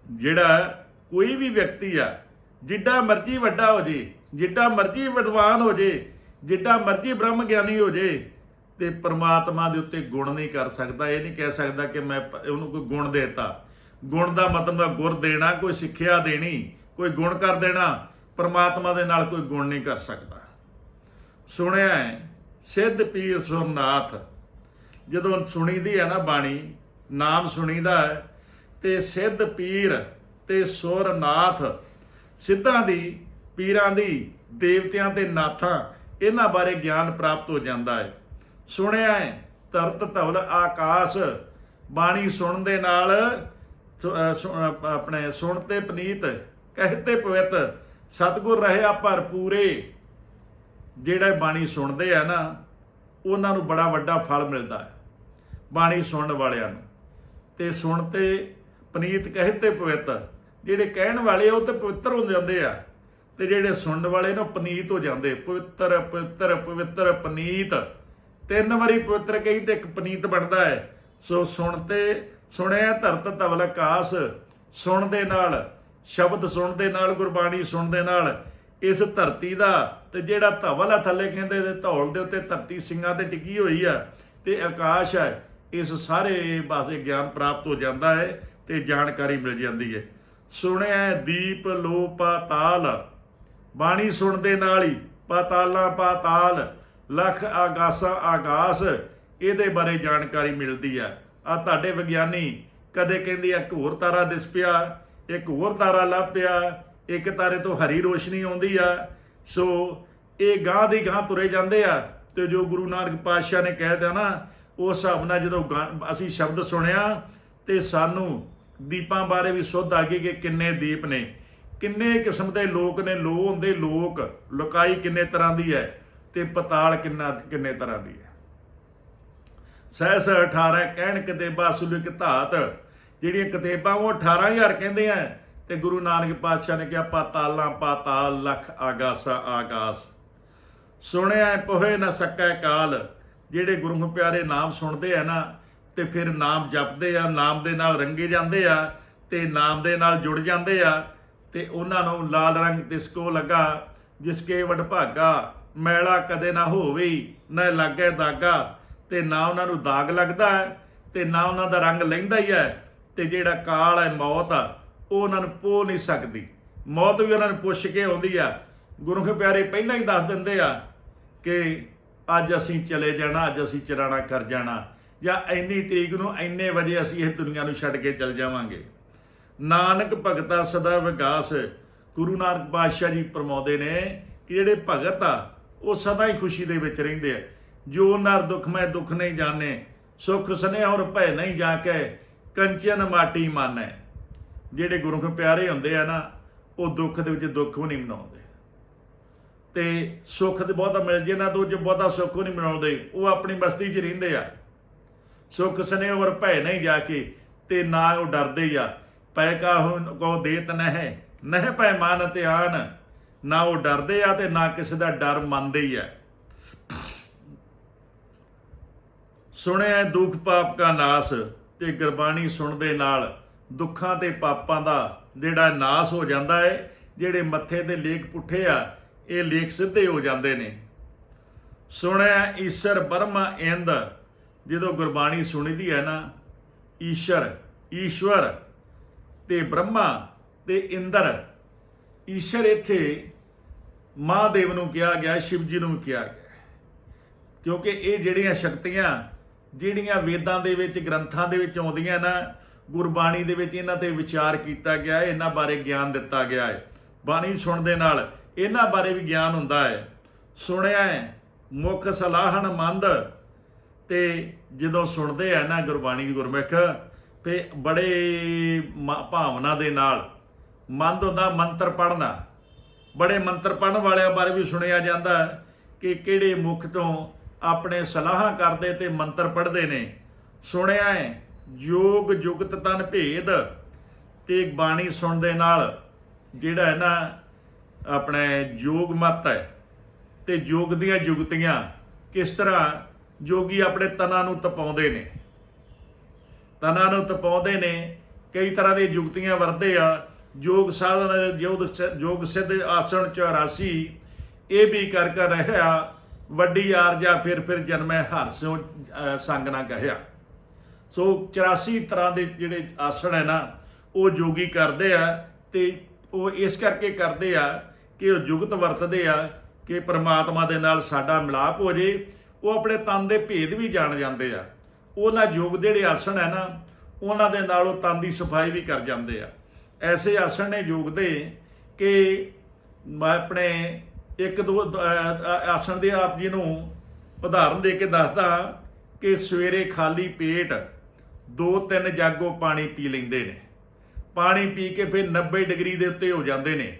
ਜਿਹੜਾ ਕੋਈ ਵੀ ਵਿਅਕਤੀ ਆ ਜਿੱਡਾ ਮਰਜ਼ੀ ਵੱਡਾ ਹੋ ਜੇ, ਜਿੱਡਾ ਮਰਜ਼ੀ ਵਿਦਵਾਨ ਹੋ ਜੇ, ਜਿੱਡਾ ਮਰਜ਼ੀ ਬ੍ਰਹਮ ਗਿਆਨੀ ਹੋ ਜੇ, ਤੇ ਪ੍ਰਮਾਤਮਾ ਦੇ ਉੱਤੇ ਗੁਣ ਨਹੀਂ ਕਰ ਸਕਦਾ। ਇਹ ਨਹੀਂ ਕਹਿ ਸਕਦਾ ਕਿ ਮੈਂ ਉਹਨੂੰ ਕੋਈ ਗੁਣ ਦੇਤਾ। ਗੁਣ ਦਾ ਮਤਲਬ ਹੈ ਗੁਰ ਦੇਣਾ, ਕੋਈ ਸਿੱਖਿਆ ਦੇਣੀ, ਕੋਈ ਗੁਣ ਕਰ ਦੇਣਾ, ਪ੍ਰਮਾਤਮਾ ਦੇ ਨਾਲ ਕੋਈ ਗੁਣ ਨਹੀਂ ਕਰ ਸਕਦਾ। ਸੁਣਿਆ ਹੈ, ਸਿੱਧ ਪੀਰ ਸੁਰਨਾਥ ਜਦੋਂ ਸੁਣੀਦੀ ਹੈ ਨਾ ਬਾਣੀ, ਨਾਮ ਸੁਣੀਦਾ ਹੈ, ਤੇ ਸਿੱਧ ਪੀਰ ਤੇ ਸੁਰਨਾਥ ਸਿੱਧਾਂ ਦੀ, ਪੀਰਾਂ ਦੀ, ਦੇਵਤਿਆਂ ਤੇ ਨਾਥਾਂ, ਇਹਨਾਂ ਬਾਰੇ ਗਿਆਨ ਪ੍ਰਾਪਤ ਹੋ ਜਾਂਦਾ ਹੈ। ਸੁਣਿਆ ਹੈ, ਤਰਤ ਧਵਲ ਆਕਾਸ਼, ਬਾਣੀ ਸੁਣਨ ਦੇ ਨਾਲ ਆਪਣੇ ਸੁਣ ਤੇ ਪਨੀਤ ਕਹਤੇ ਪਵਿੱਤ, ਸਤਗੁਰ ਰਹਿਆ ਭਰਪੂਰੇ ਜਿਹੜਾ ਬਾਣੀ ਸੁਣਦੇ ਆ ਨਾ, ਉਹਨਾਂ ਨੂੰ ਬੜਾ ਵੱਡਾ ਫਲ ਮਿਲਦਾ ਹੈ, ਬਾਣੀ ਸੁਣਨ ਵਾਲਿਆਂ ਨੂੰ। ਤੇ ਸੁਣ ਤੇ ਪਨੀਤ ਕਹਤੇ ਪਵਿੱਤ ਜਿਹੜੇ ਕਹਿਣ ਵਾਲੇ ਉਹ ਤੇ ਪਵਿੱਤਰ ਹੋ ਜਾਂਦੇ ਆ। ਤੇ ਜਿਹੜੇ ਸੁਣਨ ਵਾਲੇ ਨੇ, ਉਹ ਪਨੀਤ ਹੋ ਜਾਂਦੇ। ਪਵਿੱਤਰ ਪਵਿੱਤਰ ਪਵਿੱਤਰ, ਪਨੀਤ। ਤਿੰਨ ਵਾਰੀ ਪਵਿੱਤਰ ਕਹੀ ਤੇ ਇੱਕ ਪਨੀਤ ਬਣਦਾ ਹੈ। ਸੋ ਸੁਣ ਤੇ ਸੁਣਿਆ ਧਰਤ ਧਵਲ ਆਕਾਸ਼ ਸੁਣ ਦੇ ਨਾਲ, ਸ਼ਬਦ ਸੁਣ ਦੇ ਨਾਲ, ਗੁਰਬਾਣੀ ਸੁਣ ਦੇ ਨਾਲ, ਇਸ ਧਰਤੀ ਦਾ ਤੇ ਜਿਹੜਾ ਧਵਲ ਆ ਥੱਲੇ ਕਹਿੰਦੇ ਤੇ ਧੌਲ ਦੇ ਉੱਤੇ ਧਰਤੀ ਸਿੰਘਾਂ ਤੇ ਟਿੱਕੀ ਹੋਈ ਆ, ਤੇ ਆਕਾਸ਼ ਹੈ ਇਸ ਸਾਰੇ ਪਾਸੇ ਗਿਆਨ ਪ੍ਰਾਪਤ ਹੋ ਜਾਂਦਾ ਹੈ ਤੇ ਜਾਣਕਾਰੀ ਮਿਲ ਜਾਂਦੀ ਹੈ। ਸੁਣਿਆ ਦੀਪ ਲੋ ਪਾਤਾਲ, ਬਾਣੀ ਸੁਣਦੇ ਨਾਲ ਹੀ ਪਾਤਾਲਾਂ ਪਾਤਾਲ, ਲੱਖ ਆਗਾਸਾਂ ਆਗਾਸ, ਇਹਦੇ ਬਾਰੇ ਜਾਣਕਾਰੀ ਮਿਲਦੀ ਆ। ਆ ਤੁਹਾਡੇ ਵਿਗਿਆਨੀ ਕਦੇ ਕਹਿੰਦੇ ਆ, ਇੱਕ ਹੋਰ ਤਾਰਾ ਦਿਸ ਪਿਆ, ਇੱਕ ਹੋਰ ਤਾਰਾ ਲੱਭ ਪਿਆ, ਇੱਕ ਤਾਰੇ ਤੋਂ ਹਰੀ ਰੋਸ਼ਨੀ ਆਉਂਦੀ ਆ। ਸੋ ਇਹ ਗਾਂ ਦੀ ਗਾਂ ਤੁਰੇ ਜਾਂਦੇ ਆ ਤੇ ਜੋ ਗੁਰੂ ਨਾਨਕ ਪਾਤਸ਼ਾਹ ਨੇ ਕਹਿ ਦਿੱਤਾ ਨਾ, ਉਸ ਹਿਸਾਬ ਨਾਲ ਜਦੋਂ ਗਾ- ਅਸੀਂ ਸ਼ਬਦ ਸੁਣਿਆ ਤੇ ਸਾਨੂੰ ਦੀਪਾਂ ਬਾਰੇ ਵੀ ਸੁੱਧ ਆ ਗਈ ਕਿ ਕਿੰਨੇ ਦੀਪ ਨੇ। ਕਿੰਨੇ ਕਿਸਮ ਦੇ ਲੋਕ ਨੇ ਲੋ ਹੁੰਦੇ ਲੋਕ, ਲੁਕਾਈ ਕਿੰਨੇ ਤਰ੍ਹਾਂ ਦੀ ਹੈ ਤੇ ਪਤਾਲ ਕਿੰਨਾ, ਕਿੰਨੇ ਤਰ੍ਹਾਂ ਦੀ ਹੈ। ਸਹਿਸ 18 ਕਹਿਣ ਕਿਤੇਬਾ ਸੁਲਿਕ ਧਾਤ, ਜਿਹੜੀਆਂ ਕਿਤੇਬਾਂ ਉਹ 18000 ਕਹਿੰਦੇ ਆ। ਤੇ ਗੁਰੂ ਨਾਨਕ ਪਾਤਸ਼ਾਹ ਨੇ ਕਿਹਾ, ਪਾਤਾਲਾਂ, ਪਾਤਾਲ ਲਖ ਆਗਾਸਾ, ਆਗਾਸ। ਸੁਣਿਆ ਪੋਹੇ ਨਾ ਸਕੈ ਕਾਲ, ਜਿਹੜੇ ਗੁਰੂ ਪਿਆਰੇ ਨਾਮ ਸੁਣਦੇ ਆ ਨਾ ਤੇ ਫਿਰ ਨਾਮ ਜਪਦੇ ਆ, ਨਾਮ ਦੇ ਨਾਲ ਰੰਗੇ ਜਾਂਦੇ ਆ ਤੇ ਨਾਮ ਦੇ ਨਾਲ ਜੁੜ ਜਾਂਦੇ ਆ ਤੇ ਉਹਨਾਂ ਨੂੰ ਲਾਲ ਰੰਗ ਤਿਸਕੋ ਲੱਗਾ, ਜਿਸ ਕੇ ਵਡਭਾਗਾ ਮੈਲਾ ਕਦੇ ਨਾ ਹੋਵੇ, ਨਾ ਲੱਗੇ ਦਾਗਾ। ਤੇ ਨਾ ਉਹਨਾਂ ਨੂੰ ਦਾਗ ਲੱਗਦਾ ਹੈ, ਤੇ ਨਾ ਉਹਨਾਂ ਦਾ ਰੰਗ ਲੈਂਦਾ ਹੀ ਹੈ, ਤੇ ਜਿਹੜਾ ਕਾਲ ਹੈ ਮੌਤ ਆ, ਉਹ ਉਹਨਾਂ ਨੂੰ ਪੋ ਨਹੀਂ ਸਕਦੀ। ਮੌਤ ਵੀ ਉਹਨਾਂ ਨੂੰ ਪੁੱਛ ਕੇ ਆਉਂਦੀ ਆ। ਗੁਰੂ ਕੇ ਪਿਆਰੇ, ਪਹਿਲਾਂ ਹੀ ਦੱਸ ਦਿੰਦੇ ਆ ਕਿ ਅੱਜ ਅਸੀਂ ਚਲੇ ਜਾਣਾ, ਅੱਜ ਅਸੀਂ ਚਰਾਣਾ ਕਰ ਜਾਣਾ। ਜਾਂ ਇੰਨੀ ਤਰੀਕ ਨੂੰ ਇੰਨੇ ਵਜੇ ਅਸੀਂ ਇਹ ਦੁਨੀਆ ਨੂੰ ਛੱਡ ਕੇ ਚਲ ਜਾਵਾਂਗੇ। ਨਾਨਕ ਭਗਤਾ ਸਦਾ ਵਿਕਾਸ। ਗੁਰੂ ਨਾਨਕ ਪਾਤਸ਼ਾਹ ਜੀ ਪ੍ਰਮਾਉਂਦੇ ਨੇ ਕਿ ਜਿਹੜੇ ਭਗਤ ਆ, ਉਹ ਸਦਾ ਹੀ ਖੁਸ਼ੀ ਦੇ ਵਿੱਚ ਰਹਿੰਦੇ ਆ। ਜੋ ਨਰ ਦੁੱਖ ਮੈਂ ਦੁੱਖ ਨਹੀਂ ਜਾਣੇ, ਸੁਖ ਸਨੇਹ ਔਰ ਭੈ ਨਹੀਂ ਜਾ ਕੇ ਕੰਚਨ ਮਾਟੀ ਮਾਨੈ। ਜਿਹੜੇ ਗੁਰੂ ਕੇ ਪਿਆਰੇ ਹੁੰਦੇ ਆ ਨਾ, ਉਹ ਦੁੱਖ ਦੇ ਵਿੱਚ ਦੁੱਖ ਵੀ ਨਹੀਂ ਮਨਾਉਂਦੇ। ਤੇ ਸੁੱਖ ਤੇ ਬਹੁਤਾ ਮਿਲ ਜੇ ਨਾ, ਤੋਂ ਜੇ ਬਹੁਤਾ ਸੁੱਖ ਨਹੀਂ ਮਨਾਉਂਦੇ। ਉਹ ਆਪਣੀ ਮਸਤੀ 'ਚ ਰਹਿੰਦੇ ਆ। ਸੁਖ ਸਨੇ ਔਰ ਭੈ ਨਹੀਂ ਜਾ ਕੇ ਤੇ ਨਾ ਉਹ ਡਰਦੇ ਹੀ ਆ। ਪੈ ਕਾਹੂ ਕੋ ਦੇਤ ਨਹਿ ਨਹਿ ਪੈ ਮਾਨ ਤੇ ਆਨ ਨਾ ਉਹ ਡਰਦੇ ਆ ਤੇ ਨਾ ਕਿਸੇ ਦਾ ਡਰ ਮੰਨਦੇ ਹੀ ਆ। ਸੁਣਿਆ ਦੁੱਖ ਪਾਪ ਕਾ ਨਾਸ, ਤੇ ਗੁਰਬਾਣੀ ਸੁਣਦੇ ਨਾਲ ਦੁੱਖਾਂ ਤੇ ਪਾਪਾਂ ਦਾ ਜਿਹੜਾ ਨਾਸ ਹੋ ਜਾਂਦਾ ਹੈ, ਜਿਹੜੇ ਮੱਥੇ ਤੇ ਲੇਖ ਪੁੱਠੇ ਆ, ਇਹ ਲੇਖ ਸਿੱਧੇ ਹੋ ਜਾਂਦੇ ਨੇ। ਸੁਣਿਆ ਈਸ਼ਰ ਬਰਮਾ ਇੰਦ ਜਦੋਂ ਗੁਰਬਾਣੀ ਸੁਣੀਦੀ ਹੈ ਨਾ, ਈਸ਼ਰ, ਈਸ਼ਵਰ ਤੇ ਬ੍ਰਹਮਾ ਤੇ ਇੰਦਰ, ਈਸ਼ਰ ਇੱਥੇ ਮਹਾਦੇਵ ਨੂੰ ਕਿਹਾ ਗਿਆ ਸ਼ਿਵ ਜੀ ਨੂੰ ਕਿਹਾ ਗਿਆ। ਕਿਉਂਕਿ ਇਹ ਜਿਹੜੀਆਂ ਸ਼ਕਤੀਆਂ, ਜਿਹੜੀਆਂ ਵੇਦਾਂ ਦੇ ਵਿੱਚ, ਗ੍ਰੰਥਾਂ ਦੇ ਵਿੱਚ ਆਉਂਦੀਆਂ ਨਾ, ਗੁਰਬਾਣੀ ਦੇ ਵਿੱਚ ਇਹਨਾਂ ਤੇ ਵਿਚਾਰ ਕੀਤਾ ਗਿਆ ਹੈ, ਇਹਨਾਂ ਬਾਰੇ ਗਿਆਨ ਦਿੱਤਾ ਗਿਆ ਹੈ। ਬਾਣੀ ਸੁਣਨ ਦੇ ਨਾਲ ਇਹਨਾਂ ਬਾਰੇ ਵੀ ਗਿਆਨ ਹੁੰਦਾ ਹੈ। ਸੁਣਿਆ ਹੈ, ਮੁਖ ਸਲਾਹਣ ਮੰਦ ਤੇ ਜਦੋਂ ਸੁਣਦੇ ਆ ਨਾ ਗੁਰਬਾਣੀ ਗੁਰਮੁਖ, ਤੇ ਬੜੇ ਮ- ਭਾਵਨਾ ਦੇ ਨਾਲ ਮੰਦ ਹੁੰਦਾ ਮੰਤਰ ਪੜ੍ਹਨਾ। ਬੜੇ ਮੰਤਰ ਪੜ੍ਹਨ ਵਾਲਿਆਂ ਬਾਰੇ ਵੀ ਸੁਣਿਆ ਜਾਂਦਾ ਕਿ ਕਿਹੜੇ ਮੁਖ ਤੋਂ ਆਪਣੇ ਸਲਾਹਾਂ ਕਰਦੇ ਤੇ ਮੰਤਰ ਪੜ੍ਹਦੇ ਨੇ। ਸੁਣਿਆ ਹੈ ਯੋਗ ਜੁਗਤ ਤਨ ਭੇਦ, ਤੇ ਬਾਣੀ ਸੁਣਦੇ ਨਾਲ ਜਿਹੜਾ ਹੈ ਨਾ ਆਪਣੇ ਯੋਗ ਮਤ ਹੈ, ਤੇ ਯੋਗ ਦੀਆਂ ਜੁਗਤੀਆਂ ਕਿਸ ਤਰ੍ਹਾਂ ਜੋਗੀ ਆਪਣੇ ਤਨਾਂ ਨੂੰ ਤਪਾਉਂਦੇ ਨੇ। ਤਨਾਂ ਨੂੰ ਤਪਾਉਂਦੇ ਨੇ ਕਈ ਤਰ੍ਹਾਂ ਦੀਆਂ ਯੁਕਤੀਆਂ ਵਰਤੇ ਆ। ਯੋਗ ਸਾਧਨ ਯੋਗ ਸ- ਯੋਗ ਸਿੱਧ ਆਸਣ 84 ਇਹ ਵੀ ਕਰ ਕਰ ਰਹਿਆ ਵੱਡੀ ਆਰਜਾ ਫਿਰ ਫਿਰ ਜਨਮੈ ਹਰਸੋਂ ਅਹ, ਸੰਗ ਨਾ ਕਹਿਆ। ਸੋ 84 ਤਰ੍ਹਾਂ ਦੇ ਜਿਹੜੇ ਆਸਣ ਹੈ ਨਾ ਉਹ ਜੋਗੀ ਕਰਦੇ ਆ ਤੇ ਉਹ ਇਸ ਕਰਕੇ ਕਰਦੇ ਆ ਕਿ ਉਹ ਜੁਗਤ ਵਰਤਦੇ ਆ ਕਿ ਪ੍ਰਮਾਤਮਾ ਦੇ ਨਾਲ ਸਾਡਾ ਮਿਲਾਪ ਹੋ ਜੇ ਉਹ ਆਪਣੇ ਤਨ ਦੇ ਭੇਦ ਵੀ ਜਾਣ ਜਾਂਦੇ ਆ। ਉਹਨਾਂ ਯੋਗ ਜਿਹੜੇ ਆਸਣ ਹੈ ਨਾ, ਉਹਨਾਂ ਦੇ ਨਾਲ ਉਹ ਤਨ ਦੀ ਸਫ਼ਾਈ ਵੀ ਕਰ ਜਾਂਦੇ ਆ। ਐਸੇ ਆਸਣ ਨੇ ਯੋਗ ਦੇ ਕਿ ਮੈਂ ਆਪਣੇ ਇੱਕ ਦੋ ਆਸਣ ਦੇ ਆਪ ਜੀ ਨੂੰ ਉਦਾਹਰਨ ਦੇ ਕੇ ਦੱਸਦਾ ਕਿ ਸਵੇਰੇ ਖਾਲੀ ਪੇਟ ਦੋ ਤਿੰਨ ਜਾਗੋ ਪਾਣੀ ਪੀ ਲੈਂਦੇ ਨੇ। ਪਾਣੀ ਪੀ ਕੇ ਫਿਰ 90 ਡਿਗਰੀ ਦੇ ਉੱਤੇ ਹੋ ਜਾਂਦੇ ਨੇ।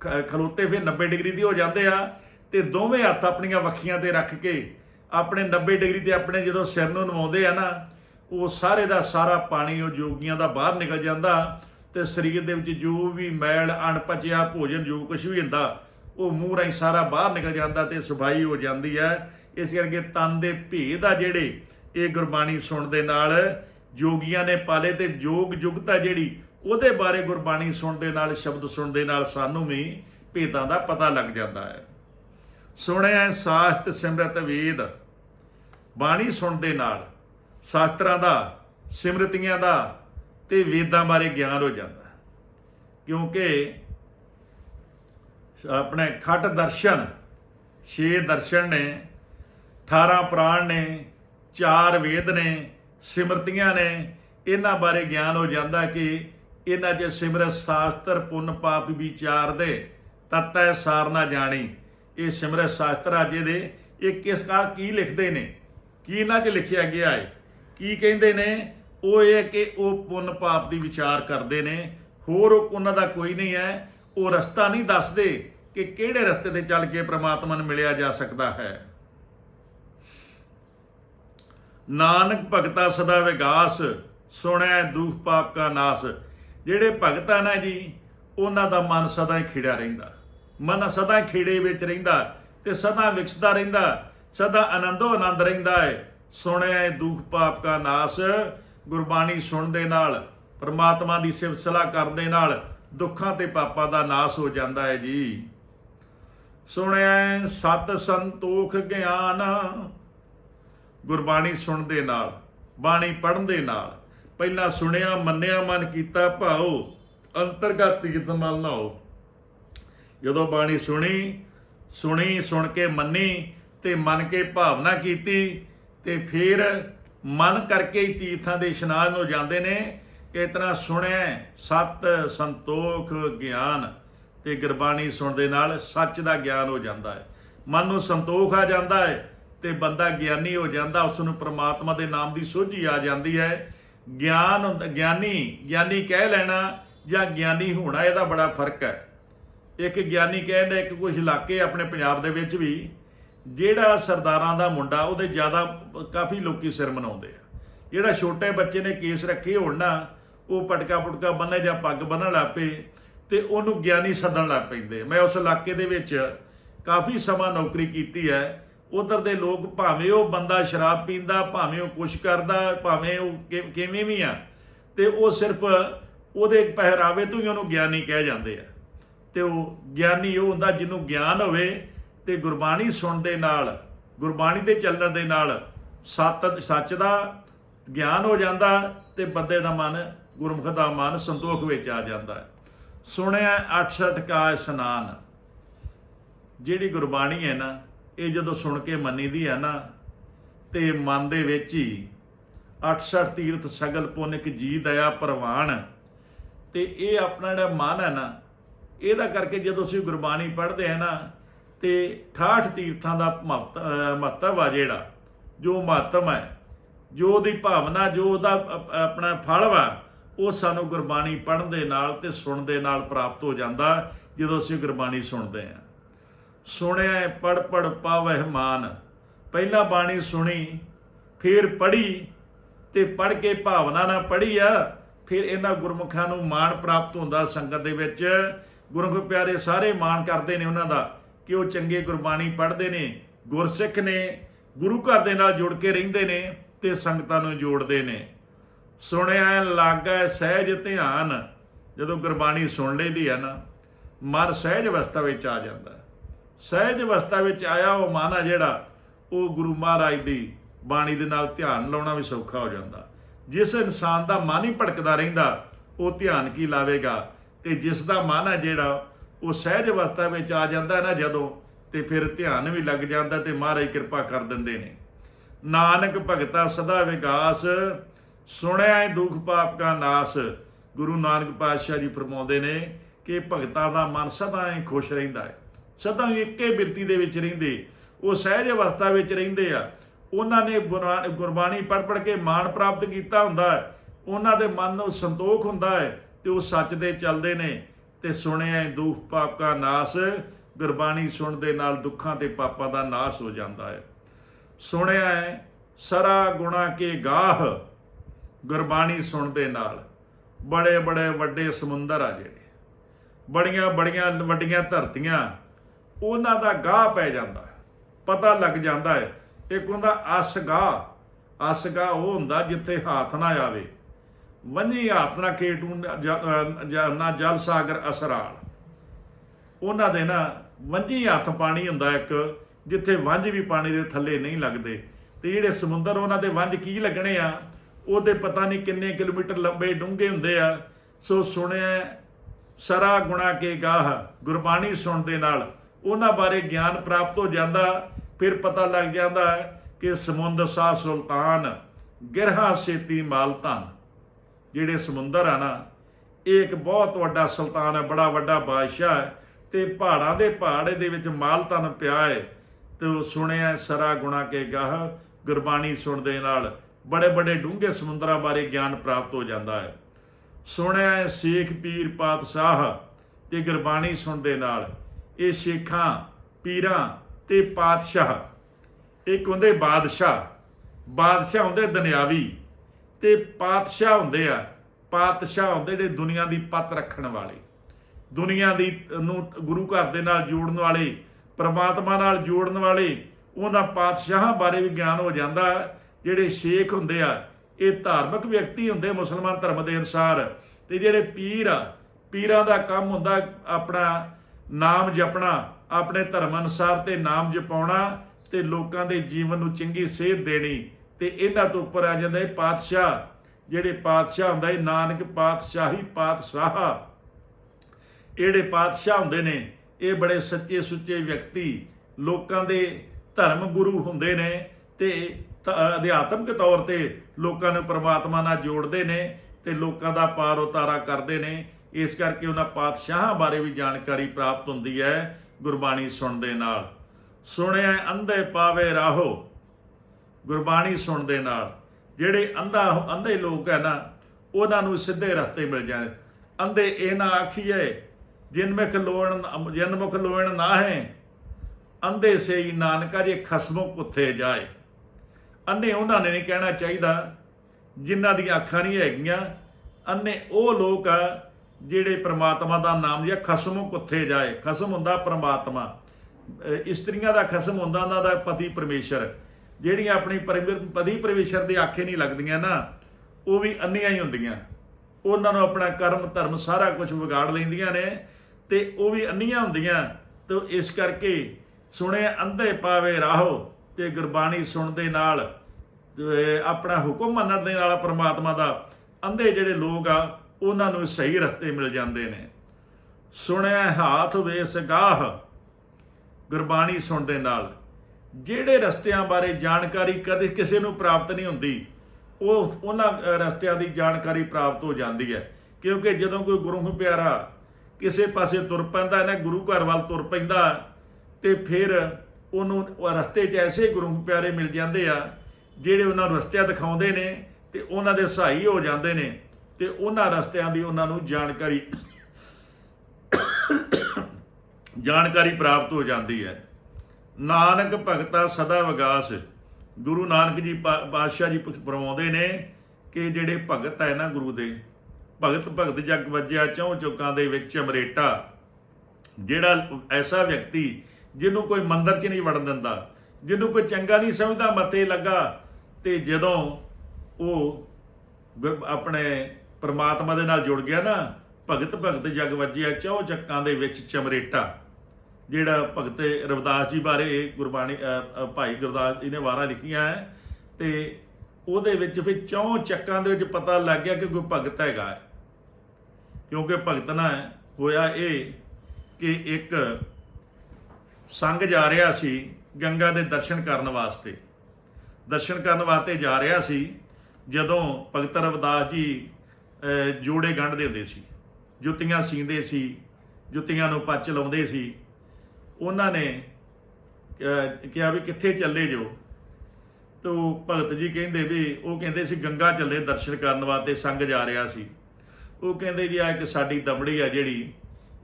ਖ- ਖਲੋਤੇ ਫਿਰ 90 ਡਿਗਰੀ ਦੀ ਹੋ ਜਾਂਦੇ ਆ ਤੇ ਦੋਵੇਂ ਹੱਥ ਆਪਣੀਆਂ ਵੱਖੀਆਂ ਤੇ ਰੱਖ ਕੇ ਆਪਣੇ 90 ਡਿਗਰੀ ਤੇ ਆਪਣੇ ਜਦੋਂ ਸਿਰ ਨੂੰ ਨਵਾਉਂਦੇ ਆ ਨਾ, ਉਹ ਸਾਰੇ ਦਾ ਸਾਰਾ ਪਾਣੀ ਉਹ ਜੋਗੀਆਂ ਦਾ ਬਾਹਰ ਨਿਕਲ ਜਾਂਦਾ ਤੇ ਸਰੀਰ ਦੇ ਵਿੱਚ ਜੋ ਵੀ ਮੈਲ, ਅਣਪਚਿਆ ਭੋਜਨ, ਜੋ ਕੁਝ ਵੀ ਹੁੰਦਾ, ਉਹ ਮੂੰਹ ਰਾਹੀਂ ਸਾਰਾ ਬਾਹਰ ਨਿਕਲ ਜਾਂਦਾ ਤੇ ਸਫ਼ਾਈ ਹੋ ਜਾਂਦੀ ਹੈ। ਇਸ ਕਰਕੇ ਤਨ ਦੇ ਭੇਦ ਆ ਜਿਹੜੇ, ਇਹ ਗੁਰਬਾਣੀ ਸੁਣਨ ਦੇ ਨਾਲ ਜੋਗੀਆਂ ਨੇ ਪਾਲੇ ਤੇ ਜੋਗ ਜੁਗਤਾ ਜਿਹੜੀ, ਉਹਦੇ ਬਾਰੇ ਗੁਰਬਾਣੀ ਸੁਣਨ ਦੇ ਨਾਲ, ਸ਼ਬਦ ਸੁਣਨ ਦੇ ਨਾਲ ਸਾਨੂੰ ਵੀ ਭੇਦਾਂ ਦਾ ਪਤਾ ਲੱਗ ਜਾਂਦਾ ਹੈ। ਸੁਣਿਆ ਸਾਸਤ ਸਿਮਰਤ ਵੇਦ। ਬਾਣੀ ਸੁਣਨ ਦੇ ਨਾਲ ਸ਼ਾਸਤਰਾਂ ਦਾ, ਸਿਮਰਤੀਆਂ ਦਾ ਤੇ ਵੇਦਾਂ ਬਾਰੇ ਗਿਆਨ ਹੋ ਜਾਂਦਾ। ਕਿਉਂਕਿ ਆਪਣੇ ਖੱਟ ਦਰਸ਼ਨ, ਛੇ ਦਰਸ਼ਨ ਨੇ 18 ਪ੍ਰਾਣ ਨੇ, ਚਾਰ ਵੇਦ ਨੇ, ਸਿਮਰਤੀਆਂ ਨੇ, ਇਹਨਾਂ ਬਾਰੇ ਗਿਆਨ ਹੋ ਜਾਂਦਾ ਕਿ ਇਹਨਾਂ 'ਚ ਸਿਮਰਤ ਸ਼ਾਸਤਰ, ਪੁੰਨ ਪਾਪ ਵਿਚਾਰ ਦੇ, ਤਤੈ ਸਾਰ ਨਾ ਜਾਣੀ। ਇਹ ਸਿਮਰਤ ਸ਼ਾਸਤਰ ਆ ਦੇ ਇਹ ਕਿਸ ਕਾ ਕੀ ਲਿਖਦੇ ਨੇ? ਕੀ ਇਹਨਾਂ 'ਚ ਲਿਖਿਆ ਗਿਆ ਹੈ ਕੀ ਕਹਿੰਦੇ ਨੇ? ਉਹ ਇਹ ਹੈ ਕਿ ਉਹ ਪੁੰਨ ਪਾਪ ਦੀ ਵਿਚਾਰ ਕਰਦੇ ਨੇ। ਹੋਰ ਉਹ ਉਹਨਾਂ ਦਾ ਕੋਈ ਨਹੀਂ ਹੈ। ਉਹ ਰਸਤਾ ਨਹੀਂ ਦੱਸਦੇ ਕਿ ਕਿਹੜੇ ਰਸਤੇ ਤੇ ਚੱਲ ਕੇ ਪ੍ਰਮਾਤਮਾ ਨੂੰ ਮਿਲਿਆ ਜਾ ਸਕਦਾ ਹੈ। ਨਾਨਕ ਭਗਤਾ ਸਦਾ ਵਿਗਾਸ, ਸੁਣੈ ਦੁਖ ਪਾਪ ਕਾ ਨਾਸ। ਜਿਹੜੇ ਭਗਤ ਆ ਨਾ ਜੀ, ਉਹਨਾਂ ਦਾ ਮਨ ਸਦਾ ਹੀ ਖਿੜਿਆ ਰਹਿੰਦਾ। ਮਨ ਸਦਾ ਖਿੜੇ ਵਿੱਚ ਰਹਿੰਦਾ ਤੇ ਸਦਾ ਵਿਕਸਦਾ ਰਹਿੰਦਾ। ਸਦਾ ਆਨੰਦੋ ਆਨੰਦ ਰਹਿੰਦਾ ਹੈ ਸੁਣਿਆ ਦੁੱਖ ਪਾਪ ਕਾ ਨਾਸ। ਗੁਰਬਾਣੀ ਸੁਣਨ ਦੇ ਨਾਲ, ਪਰਮਾਤਮਾ ਦੀ ਸਿਫਤ ਸਲਾਹ ਕਰਨ ਦੇ ਨਾਲ ਦੁੱਖਾਂ ਤੇ ਪਾਪਾਂ ਦਾ ਨਾਸ ਹੋ ਜਾਂਦਾ ਹੈ ਜੀ। ਸੁਣਿਆ ਸਤ ਸੰਤੋਖ ਗਿਆਨ। ਗੁਰਬਾਣੀ ਸੁਣਨ ਦੇ ਨਾਲ, ਬਾਣੀ ਪੜ੍ਹਨ ਦੇ ਨਾਲ, ਪਹਿਲਾਂ ਸੁਣਿਆ, ਮੰਨਿਆ, ਮਨ ਕੀਤਾ, ਭਾਉ, ਅੰਤਰਗਤ ਤੀਰਥ ਮਲ ਨਾਓ ਜਦੋਂ ਬਾਣੀ ਸੁਣੀ ਸੁਣੀ, ਸੁਣ ਕੇ ਮੰਨੀ ਤੇ ਮੰਨ ਕੇ ਭਾਵਨਾ ਕੀਤੀ ਤੇ ਫਿਰ ਮਨ ਕਰਕੇ ਹੀ ਤੀਰਥਾਂ ਦੇ ਇਸ਼ਨਾਨ ਹੋ ਜਾਂਦੇ ਨੇ। ਇਸ ਤਰ੍ਹਾਂ ਸੁਣਿਆ ਸਤ ਸੰਤੋਖ ਗਿਆਨ ਤੇ ਗੁਰਬਾਣੀ ਸੁਣਨ ਦੇ ਨਾਲ ਸੱਚ ਦਾ ਗਿਆਨ ਹੋ ਜਾਂਦਾ ਹੈ। ਮਨ ਨੂੰ ਸੰਤੋਖ ਆ ਜਾਂਦਾ ਹੈ ਤੇ ਬੰਦਾ ਗਿਆਨੀ ਹੋ ਜਾਂਦਾ ਉਸ ਨੂੰ ਪ੍ਰਮਾਤਮਾ ਦੇ ਨਾਮ ਦੀ ਸੋਝੀ ਆ ਜਾਂਦੀ ਹੈ। ਗਿਆਨ ਗਿਆਨੀ ਗਿਆਨੀ ਕਹਿ ਲੈਣਾ ਜਾਂ ਗਿਆਨੀ ਹੋਣਾ, ਇਹਦਾ ਬੜਾ ਫ਼ਰਕ ਹੈ। ਇੱਕ ਗਿਆਨੀ ਕਹਿੰਦਾ ਇੱਕ ਕੁਝ ਇਲਾਕੇ ਆਪਣੇ ਪੰਜਾਬ ਦੇ ਵਿੱਚ ਵੀ ਜਿਹੜਾ ਸਰਦਾਰਾਂ ਦਾ ਮੁੰਡਾ, ਉਹਦੇ ਜ਼ਿਆਦਾ ਕਾਫੀ ਲੋਕੀ ਸਿਰ ਮਨਾਉਂਦੇ ਆ। ਜਿਹੜਾ ਛੋਟੇ ਬੱਚੇ ਨੇ ਕੇਸ ਰੱਖੇ ਹੋਣ ਨਾ, ਉਹ ਪਟਕਾ ਪੁਟਕਾ ਬੰਨੇ ਜਾਂ ਪੱਗ ਬੰਨਣ ਲੱਪੇ ਤੇ ਉਹਨੂੰ ਗਿਆਨੀ ਸੱਦਣ ਲੱਗ ਪੈਂਦੇ। ਮੈਂ ਉਸ ਇਲਾਕੇ ਦੇ ਵਿੱਚ ਕਾਫੀ ਸਮਾਂ ਨੌਕਰੀ ਕੀਤੀ ਹੈ। ਉਧਰ ਦੇ ਲੋਕ ਭਾਵੇਂ ਉਹ ਬੰਦਾ ਸ਼ਰਾਬ ਪੀਂਦਾ, ਭਾਵੇਂ ਉਹ ਕੁਛ ਕਰਦਾ, ਭਾਵੇਂ ਉਹ ਕਿਵੇਂ ਵੀ ਆ, ਤੇ ਉਹ ਸਿਰਫ ਉਹਦੇ ਪਹਿਰਾਵੇ ਤੋਂ ਹੀ ਉਹਨੂੰ ਗਿਆਨੀ ਕਹਿ ਜਾਂਦੇ ਆ। ਤੇ ਉਹ ਗਿਆਨੀ ਉਹ ਹੁੰਦਾ ਜਿਹਨੂੰ ਗਿਆਨ ਹੋਵੇ ਤੇ ਗੁਰਬਾਣੀ ਸੁਣਨ ਦੇ ਨਾਲ, ਗੁਰਬਾਣੀ ਦੇ ਚੱਲਣ ਦੇ ਨਾਲ ਸੱਤ, ਸੱਚ ਦਾ ਗਿਆਨ ਹੋ ਜਾਂਦਾ ਤੇ ਬੰਦੇ ਦਾ ਮਨ, ਗੁਰਮੁਖ ਦਾ ਮਨ ਸੰਤੋਖ ਵਿੱਚ ਆ ਜਾਂਦਾ ਹੈ। ਸੁਣਿਆ 68 ਕਾ ਇਸ਼ਨਾਨ। ਜਿਹੜੀ ਗੁਰਬਾਣੀ ਹੈ ਨਾ, ਇਹ ਜਦੋਂ ਸੁਣ ਕੇ ਮੰਨੀ ਦੀ ਹੈ ਨਾ, ਤੇ ਮਨ ਦੇ ਵਿੱਚ ਹੀ 68 ਤੀਰਥ ਸਗਲ ਪੁਨਿਕ ਜੀ ਦਇਆ ਪ੍ਰਵਾਨ ਤੇ ਇਹ ਆਪਣਾ ਜਿਹੜਾ ਮਨ ਹੈ ਨਾ, ਇਹਦਾ ਕਰਕੇ ਜਦੋਂ ਅਸੀਂ ਗੁਰਬਾਣੀ ਪੜ੍ਹਦੇ ਆ ਨਾ ਤੇ 68 ਤੀਰਥਾਂ ਦਾ ਮਹੱਤ- ਮਹੱਤਵ ਆ ਜਿਹੜਾ, ਜੋ ਮਹੱਤਵ ਹੈ, ਜੋ ਉਹਦੀ ਭਾਵਨਾ, ਜੋ ਉਹਦਾ ਆਪਣਾ ਫਲ ਵਾ, ਉਹ ਸਾਨੂੰ ਗੁਰਬਾਣੀ ਪੜ੍ਹਨ ਦੇ ਨਾਲ ਤੇ ਸੁਣਨ ਦੇ ਨਾਲ ਪ੍ਰਾਪਤ ਹੋ ਜਾਂਦਾ ਜਦੋਂ ਅਸੀਂ ਗੁਰਬਾਣੀ ਸੁਣਦੇ ਆ ਸੁਣਿਆ ਪੜ ਪੜ ਪਾਵਹਿ ਮਾਨ। ਪਹਿਲਾਂ ਬਾਣੀ ਸੁਣੀ, ਫਿਰ ਪੜ੍ਹੀ ਤੇ ਪੜ੍ਹ ਕੇ ਭਾਵਨਾ ਨਾਲ ਪੜ੍ਹੀ ਆ, ਫਿਰ ਇਹਨਾਂ ਗੁਰਮੁਖਾਂ ਨੂੰ ਮਾਣ ਪ੍ਰਾਪਤ ਹੁੰਦਾ ਸੰਗਤ ਦੇ ਵਿੱਚ। ਗੁਰਮੁਖ ਪਿਆਰੇ, ਸਾਰੇ ਮਾਣ ਕਰਦੇ ਨੇ ਉਹਨਾਂ ਦਾ। ਕਿ ਉਹ ਚੰਗੇ ਗੁਰਬਾਣੀ ਪੜ੍ਹਦੇ ਨੇ, ਗੁਰਸਿੱਖ ਨੇ, ਗੁਰੂ ਘਰ ਦੇ ਨਾਲ ਜੁੜ ਕੇ ਰਹਿੰਦੇ ਨੇ ਤੇ ਸੰਗਤਾਂ ਨੂੰ ਜੋੜਦੇ ਨੇ। ਸੁਣਿਆ ਲਾਗਾ ਸਹਿਜ ਧਿਆਨ। ਜਦੋਂ ਗੁਰਬਾਣੀ ਸੁਣ ਲਈਦੀ ਆ ਨਾ, ਮਨ ਸਹਿਜ ਅਵਸਥਾ ਵਿੱਚ ਆ ਜਾਂਦਾ। ਸਹਿਜ ਅਵਸਥਾ ਵਿੱਚ ਆਇਆ ਉਹ ਮਨ ਆ ਜਿਹੜਾ, ਉਹ ਗੁਰੂ ਮਹਾਰਾਜ ਦੀ ਬਾਣੀ ਦੇ ਨਾਲ ਧਿਆਨ ਲਾਉਣਾ ਵੀ ਸੌਖਾ ਹੋ ਜਾਂਦਾ। ਜਿਸ ਇਨਸਾਨ ਦਾ ਮਨ ਹੀ ਭਟਕਦਾ ਰਹਿੰਦਾ, ਉਹ ਧਿਆਨ ਕੀ ਲਾਵੇਗਾ? ਤੇ ਜਿਸ ਦਾ ਮਨ ਹੈ ਜਿਹੜਾ ਉਹ ਸਹਿਜ ਅਵਸਥਾ ਵਿੱਚ ਆ ਜਾਂਦਾ ਨਾ ਜਦੋਂ, ਤੇ ਫਿਰ ਧਿਆਨ ਵੀ ਲੱਗ ਜਾਂਦਾ ਤੇ ਮਹਾਰਾਜ ਕਿਰਪਾ ਕਰ ਦਿੰਦੇ ਨੇ। ਨਾਨਕ ਭਗਤਾ ਸਦਾ ਵਿਗਾਸ, ਸੁਣਿਆ ਏ ਦੁਖ ਪਾਪ ਕਾ ਨਾਸ। ਗੁਰੂ ਨਾਨਕ ਪਾਤਸ਼ਾਹ ਜੀ ਫਰਮਾਉਂਦੇ ਨੇ ਕਿ ਭਗਤਾਂ ਦਾ ਮਨ ਸਦਾ ਹੀ ਖੁਸ਼ ਰਹਿੰਦਾ ਹੈ। ਸਦਾ ਹੀ ਇੱਕੇ ਬਿਰਤੀ ਦੇ ਵਿੱਚ ਰਹਿੰਦੇ। ਉਹ ਸਹਿਜ ਅਵਸਥਾ ਵਿੱਚ ਰਹਿੰਦੇ ਆ। ਉਹਨਾਂ ਨੇ ਗੁਰਾ- ਗੁਰਬਾਣੀ ਪੜ੍ਹ ਪੜ੍ਹ ਕੇ ਮਾਣ ਪ੍ਰਾਪਤ ਕੀਤਾ ਹੁੰਦਾ ਹੈ। ਉਹਨਾਂ ਦੇ ਮਨ ਨੂੰ ਸੰਤੋਖ ਹੁੰਦਾ ਹੈ ਤੇ ਉਹ ਸੱਚ ਦੇ ਚੱਲਦੇ ਨੇ। ਤੇ ਸੁਣਿਆ ਏ ਦੁਖ ਪਾਪ ਕਾ ਨਾਸ, ਗੁਰਬਾਣੀ ਸੁਣਨ ਦੇ ਨਾਲ ਦੁੱਖਾਂ ਤੇ ਪਾਪਾਂ ਦਾ ਨਾਸ ਹੋ ਜਾਂਦਾ ਹੈ ਸੁਣਿਆ ਹੈ ਸਰਾ ਗੁਣਾ ਕੇ ਗਾਹ, ਗੁਰਬਾਣੀ ਸੁਣਨ ਦੇ ਨਾਲ। ਬੜੇ ਬੜੇ ਵੱਡੇ ਸਮੁੰਦਰ ਆ ਜਿਹੜੇ। ਬੜੀਆਂ ਬੜੀਆਂ ਵੱਡੀਆਂ ਧਰਤੀਆਂ, ਉਹਨਾਂ ਦਾ ਗਾਹ ਪੈ ਜਾਂਦਾ। ਪਤਾ ਲੱਗ ਜਾਂਦਾ ਹੈ ਇੱਕ ਹੁੰਦਾ ਅਸਗਾਹ ਅਸਗਾਹ ਉਹ ਹੁੰਦਾ ਜਿੱਥੇ ਹੱਥ ਨਾ ਆਵੇ। ਵੰਨੀ ਹੱਥ ਨਾ ਖੇਟੂ ਨਾ ਜਲ ਸਾਗਰ ਅਸਰਾਲ। ਉਹਨਾਂ ਦੇ ਨਾ ਵੰਜੀ ਹੱਥ ਪਾਣੀ ਹੁੰਦਾ ਇੱਕ, ਜਿੱਥੇ ਵੰਜ ਵੀ ਪਾਣੀ ਦੇ ਥੱਲੇ ਨਹੀਂ ਲੱਗਦੇ। ਤੇ ਜਿਹੜੇ ਸਮੁੰਦਰ ਉਹਨਾਂ ਦੇ ਵੰਜ ਕੀ ਲੱਗਣੇ ਆ? ਉਹਦੇ ਪਤਾ ਨਹੀਂ ਕਿੰਨੇ ਕਿਲੋਮੀਟਰ ਲੰਬੇ ਡੂੰਘੇ ਹੁੰਦੇ ਆ। ਸੋ ਸੁਣਿਆ ਸਰਾ ਗੁਣਾ ਕੇ ਗਾਹ, ਗੁਰਬਾਣੀ ਸੁਣਨ ਦੇ ਨਾਲ ਉਹਨਾਂ ਬਾਰੇ ਗਿਆਨ ਪ੍ਰਾਪਤ ਹੋ ਜਾਂਦਾ। ਫਿਰ ਪਤਾ ਲੱਗ ਜਾਂਦਾ ਕਿ ਸਮੁੰਦਰ ਸਾ ਸੁਲਤਾਨ, ਗਿਰਹਾ ਸੇਤੀ ਮਾਲ ਧਨ। ਜਿਹੜੇ ਸਮੁੰਦਰ ਆ ਨਾ, ਇਹ ਇੱਕ ਬਹੁਤ ਵੱਡਾ ਸੁਲਤਾਨ ਹੈ, ਬੜਾ ਵੱਡਾ ਬਾਦਸ਼ਾਹ ਹੈ ਤੇ ਪਹਾੜਾਂ ਦੇ ਪਹਾੜ ਦੇ ਵਿੱਚ ਮਾਲ ਧਨ ਪਿਆ ਹੈ ਤੇ ਉਹ ਸੁਣਿਆ ਸਰਾ ਗੁਣਾ ਕੇ ਗਾਹ, ਗੁਰਬਾਣੀ ਸੁਣਦੇ ਨਾਲ ਬੜੇ ਬੜੇ ਡੂੰਘੇ ਸਮੁੰਦਰਾਂ ਬਾਰੇ ਗਿਆਨ ਪ੍ਰਾਪਤ ਹੋ ਜਾਂਦਾ ਹੈ। ਸੁਣਿਆ ਸੇਖ ਪੀਰ ਪਾਤਸ਼ਾਹ ਤੇ ਗੁਰਬਾਣੀ ਸੁਣਦੇ ਨਾਲ ਇਹ ਸ਼ੇਖਾਂ, ਪੀਰਾਂ ਤੇ ਪਾਤਸ਼ਾਹ, ਇੱਕ ਹੁੰਦੇ ਬਾਦਸ਼ਾਹ ਬਾਦਸ਼ਾਹ ਹੁੰਦੇ ਦੁਨਿਆਵੀ। ਤੇ ਪਾਤਸ਼ਾਹ ਹੁੰਦੇ ਆ, ਪਾਤਸ਼ਾਹ ਹੁੰਦੇ ਜਿਹੜੇ ਦੁਨੀਆ ਦੀ ਪਤ ਰੱਖਣ ਵਾਲੇ। ਦੁਨੀਆ ਦੀ ਨੂੰ ਗੁਰੂ ਘਰ ਦੇ ਨਾਲ ਜੋੜਨ ਵਾਲੇ, ਪ੍ਰਮਾਤਮਾ ਨਾਲ ਜੋੜਨ ਵਾਲੇ, ਉਹਨਾਂ ਪਾਤਸ਼ਾਹਾਂ ਬਾਰੇ ਵੀ ਗਿਆਨ ਹੋ ਜਾਂਦਾ ਜਿਹੜੇ ਸ਼ੇਖ ਹੁੰਦੇ ਆ, ਇਹ ਧਾਰਮਿਕ ਵਿਅਕਤੀ ਹੁੰਦੇ ਮੁਸਲਮਾਨ ਧਰਮ ਦੇ ਅਨੁਸਾਰ। ਤੇ ਜਿਹੜੇ ਪੀਰ ਆ, ਪੀਰਾਂ ਦਾ ਕੰਮ ਹੁੰਦਾ ਆਪਣਾ ਨਾਮ ਜਪਣਾ, ਆਪਣੇ ਧਰਮ ਅਨੁਸਾਰ ਤੇ ਨਾਮ ਜਪਾਉਣਾ ਤੇ ਲੋਕਾਂ ਦੇ ਜੀਵਨ ਨੂੰ ਚੰਗੀ ਸੇਧ ਦੇਣੀ। ਤੇ ਇਹਨਾਂ ਤੋਂ ਉੱਪਰ ਆ ਜਾਂਦਾ ਇਹ ਪਾਤਸ਼ਾਹ, ਜਿਹੜੇ ਪਾਤਸ਼ਾਹ ਹੁੰਦਾ ਇਹ ਨਾਨਕ ਪਾਤਸ਼ਾਹੀ ਪਾਤਸ਼ਾਹ। ਜਿਹੜੇ ਪਾਤਸ਼ਾਹ ਹੁੰਦੇ ਨੇ, ਇਹ ਬੜੇ ਸੱਚੇ ਸੁੱਚੇ ਵਿਅਕਤੀ, ਲੋਕਾਂ ਦੇ ਧਰਮ ਗੁਰੂ ਹੁੰਦੇ ਨੇ ਤੇ ਅਧਿਆਤਮਿਕ ਤੌਰ ਤੇ ਲੋਕਾਂ ਨੂੰ ਪਰਮਾਤਮਾ ਨਾਲ ਜੋੜਦੇ ਨੇ ਤੇ ਲੋਕਾਂ ਦਾ ਪਾਰ ਉਤਾਰਾ ਕਰਦੇ ਨੇ। ਇਸ ਕਰਕੇ ਉਹਨਾਂ ਪਾਤਸ਼ਾਹਾਂ ਬਾਰੇ ਵੀ ਜਾਣਕਾਰੀ ਪ੍ਰਾਪਤ ਹੁੰਦੀ ਹੈ ਗੁਰਬਾਣੀ ਸੁਣਦੇ ਨਾਲ। ਸੁਣਿਆ ਅੰਧੇ ਪਾਵੇ ਰਾਹੋ ਗੁਰਬਾਣੀ ਸੁਣਨ ਦੇ ਨਾਲ ਜਿਹੜੇ ਅੰਧਾ ਅੰਧੇ ਲੋਕ ਹੈ ਨਾ, ਉਹਨਾਂ ਨੂੰ ਸਿੱਧੇ ਰਸਤੇ ਮਿਲ ਜਾਣ। ਅੰਧੇ ਇਹ ਨਾ ਆਖੀਏ ਜਿਨਮੁਖ ਲੋਣ ਜਨਮੁਖ ਲੋਣ ਨਾ ਹੈ, ਅੰਧੇ ਸੇ ਹੀ ਨਾਨਕਾ ਜੇ ਖਸਮੋ ਕੁੱਥੇ ਜਾਏ। ਅੰਨੇ ਉਹਨਾਂ ਨੇ ਨਹੀਂ ਕਹਿਣਾ ਚਾਹੀਦਾ, ਜਿਨ੍ਹਾਂ ਦੀਆਂ ਅੱਖਾਂ ਨਹੀਂ ਹੈਗੀਆਂ, ਅੰਨੇ ਉਹ ਲੋਕ ਆ ਜਿਹੜੇ ਪ੍ਰਮਾਤਮਾ ਦਾ ਨਾਮ ਜਾਂ ਖਸਮੋ ਕੁੱਥੇ ਜਾਏ। ਖਸਮ ਹੁੰਦਾ ਪ੍ਰਮਾਤਮਾ। ਇਸਤਰੀਆਂ ਦਾ ਖਸਮ ਹੁੰਦਾ, ਉਹਨਾਂ ਦਾ ਪਤੀ ਪਰਮੇਸ਼ਰ। ਜਿਹੜੀਆਂ ਆਪਣੀ ਪਰਮ- ਪਤੀ ਪਰਮੇਸ਼ਰ ਦੇ ਆਖੇ ਨਹੀਂ ਲੱਗਦੀਆਂ ਨਾ, ਉਹ ਵੀ ਅੰਨੀਆਂ ਹੀ ਹੁੰਦੀਆਂ। ਉਹਨਾਂ ਨੂੰ ਆਪਣਾ ਕਰਮ, ਧਰਮ ਸਾਰਾ ਕੁਝ ਵਿਗਾੜ ਲੈਂਦੀਆਂ ਨੇ ਤੇ ਉਹ ਵੀ ਅੰਨੀਆਂ ਹੁੰਦੀਆਂ। ਤੇ ਇਸ ਕਰਕੇ ਸੁਣੇ ਅੰਧੇ ਪਾਵੇ ਰਾਹੋ ਤੇ ਗੁਰਬਾਣੀ ਸੁਣਨ ਦੇ ਨਾਲ ਆਪਣਾ ਹੁਕਮ ਮੰਨਣ ਦੇ ਨਾਲ ਪ੍ਰਮਾਤਮਾ ਦਾ ਅੰਧੇ ਜਿਹੜੇ ਲੋਕ ਆ, ਉਹਨਾਂ ਨੂੰ ਸਹੀ ਰਸਤੇ ਮਿਲ ਜਾਂਦੇ ਨੇ। ਸੁਣਿਆ ਹਾਥ ਵੇਸ ਗਾਹ, ਗੁਰਬਾਣੀ ਸੁਣਨ ਦੇ ਨਾਲ। ਜਿਹੜੇ ਰਸਤਿਆਂ ਬਾਰੇ ਜਾਣਕਾਰੀ ਕਦੇ ਕਿਸੇ ਨੂੰ ਪ੍ਰਾਪਤ ਨਹੀਂ ਹੁੰਦੀ, ਉਹ ਉਹਨਾਂ ਰਸਤਿਆਂ ਦੀ ਜਾਣਕਾਰੀ ਪ੍ਰਾਪਤ ਹੋ ਜਾਂਦੀ ਹੈ। ਕਿਉਂਕਿ ਜਦੋਂ ਕੋਈ ਗੁਰੂ ਪਿਆਰਾ ਕਿਸੇ ਪਾਸੇ ਤੁਰ ਪੈਂਦਾ ਨਾ, ਗੁਰੂ ਘਰ ਵੱਲ ਤੁਰ ਪੈਂਦਾ ਤੇ ਫਿਰ ਉਹਨੂੰ ਰਸਤੇ 'ਚ ਐਸੇ ਗੁਰੂ ਪਿਆਰੇ ਮਿਲ ਜਾਂਦੇ ਆ, ਜਿਹੜੇ ਉਹਨਾਂ ਨੂੰ ਰਸਤਿਆਂ ਦਿਖਾਉਂਦੇ ਨੇ ਤੇ ਉਹਨਾਂ ਦੇ ਸਹਾਈ ਹੋ ਜਾਂਦੇ ਨੇ, ਤੇ ਉਹਨਾਂ ਰਸਤਿਆਂ ਦੀ ਉਹਨਾਂ ਨੂੰ ਜਾਣਕਾਰੀ ਜਾਣਕਾਰੀ ਪ੍ਰਾਪਤ ਹੋ ਜਾਂਦੀ ਹੈ। ਨਾਨਕ ਭਗਤਾ ਸਦਾ ਵਿਗਾਸ। ਗੁਰੂ ਨਾਨਕ ਜੀ ਪਾਤਸ਼ਾਹ ਜੀ ਫਰਮਾਉਂਦੇ ਨੇ ਕਿ ਜਿਹੜੇ ਭਗਤ ਹੈ ਨਾ ਗੁਰੂ ਦੇ, ਭਗਤ ਭਗਤ ਜਗ ਵੱਜਿਆ ਚੌਂ ਚੁੱਕਾਂ ਦੇ ਵਿੱਚ ਅਮਰੇਟਾ। ਜਿਹੜਾ ਐਸਾ ਵਿਅਕਤੀ ਜਿਹਨੂੰ ਕੋਈ ਮੰਦਰ 'ਚ ਨਹੀਂ ਵੜਨ ਦਿੰਦਾ, ਜਿਹਨੂੰ ਕੋਈ ਚੰਗਾ ਨਹੀਂ ਸਮਝਦਾ, ਮੱਥੇ ਲੱਗਾ, ਤੇ ਜਦੋਂ ਉਹ ਗੁਰ- ਆਪਣੇ ਪਰਮਾਤਮਾ ਦੇ ਨਾਲ ਜੁੜ ਗਿਆ ਨਾ, ਭਗਤ ਭਗਤ ਜਗ ਵੱਜਿਆ ਚੌ ਚੱਕਾਂ ਦੇ ਵਿੱਚ ਚਮਰੇਟਾ। ਜਿਹੜਾ ਭਗਤ ਰਵਿਦਾਸ ਜੀ ਬਾਰੇ ਗੁਰਬਾਣੀ ਭਾਈ ਗੁਰਦਾਸ ਜੀ ਨੇ ਵਾਰਾਂ ਲਿਖੀਆਂ ਹੈ ਤੇ ਉਹਦੇ ਵਿੱਚ ਫਿਰ ਚੌਂ ਚੱਕਾਂ ਦੇ ਵਿੱਚ ਪਤਾ ਲੱਗ ਗਿਆ ਕਿ ਕੋਈ ਭਗਤ ਹੈਗਾ ਹੈ। ਕਿਉਂਕਿ ਭਗਤ ਨਾ ਹੋਇਆ ਇਹ ਕਿ ਇੱਕ ਸੰਗ ਜਾ ਰਿਹਾ ਸੀ ਗੰਗਾ ਦੇ ਦਰਸ਼ਨ ਕਰਨ ਵਾਸਤੇ। ਦਰਸ਼ਨ ਕਰਨ ਵਾਸਤੇ ਜਾ ਰਿਹਾ ਸੀ ਜਦੋਂ ਭਗਤ ਰਵਿਦਾਸ ਜੀ ਜੋੜੇ ਗੰਢਦੇ ਹੁੰਦੇ ਸੀ। ਜੁੱਤੀਆਂ ਸੀਂਦੇ ਸੀ, ਜੁੱਤੀਆਂ ਨੂੰ ਪੱਚ ਲਾਉਂਦੇ ਸੀ। ਉਹਨਾਂ ਨੇ ਅਹ, ਕਿਹਾ ਵੀ ਕਿੱਥੇ ਚੱਲੇ ਜੋ। ਤੋ ਭਗਤ ਜੀ ਕਹਿੰਦੇ ਵੀ ਉਹ ਕਹਿੰਦੇ ਸੀ ਗੰਗਾ ਚੱਲੇ ਦਰਸ਼ਨ ਕਰਨ ਵਾਸਤੇ ਸੰਗ ਜਾ ਰਿਹਾ ਸੀ। ਉਹ ਕਹਿੰਦੇ ਜੀ ਆ ਇੱਕ ਸਾਡੀ ਦਮੜੀ ਆ ਜਿਹੜੀ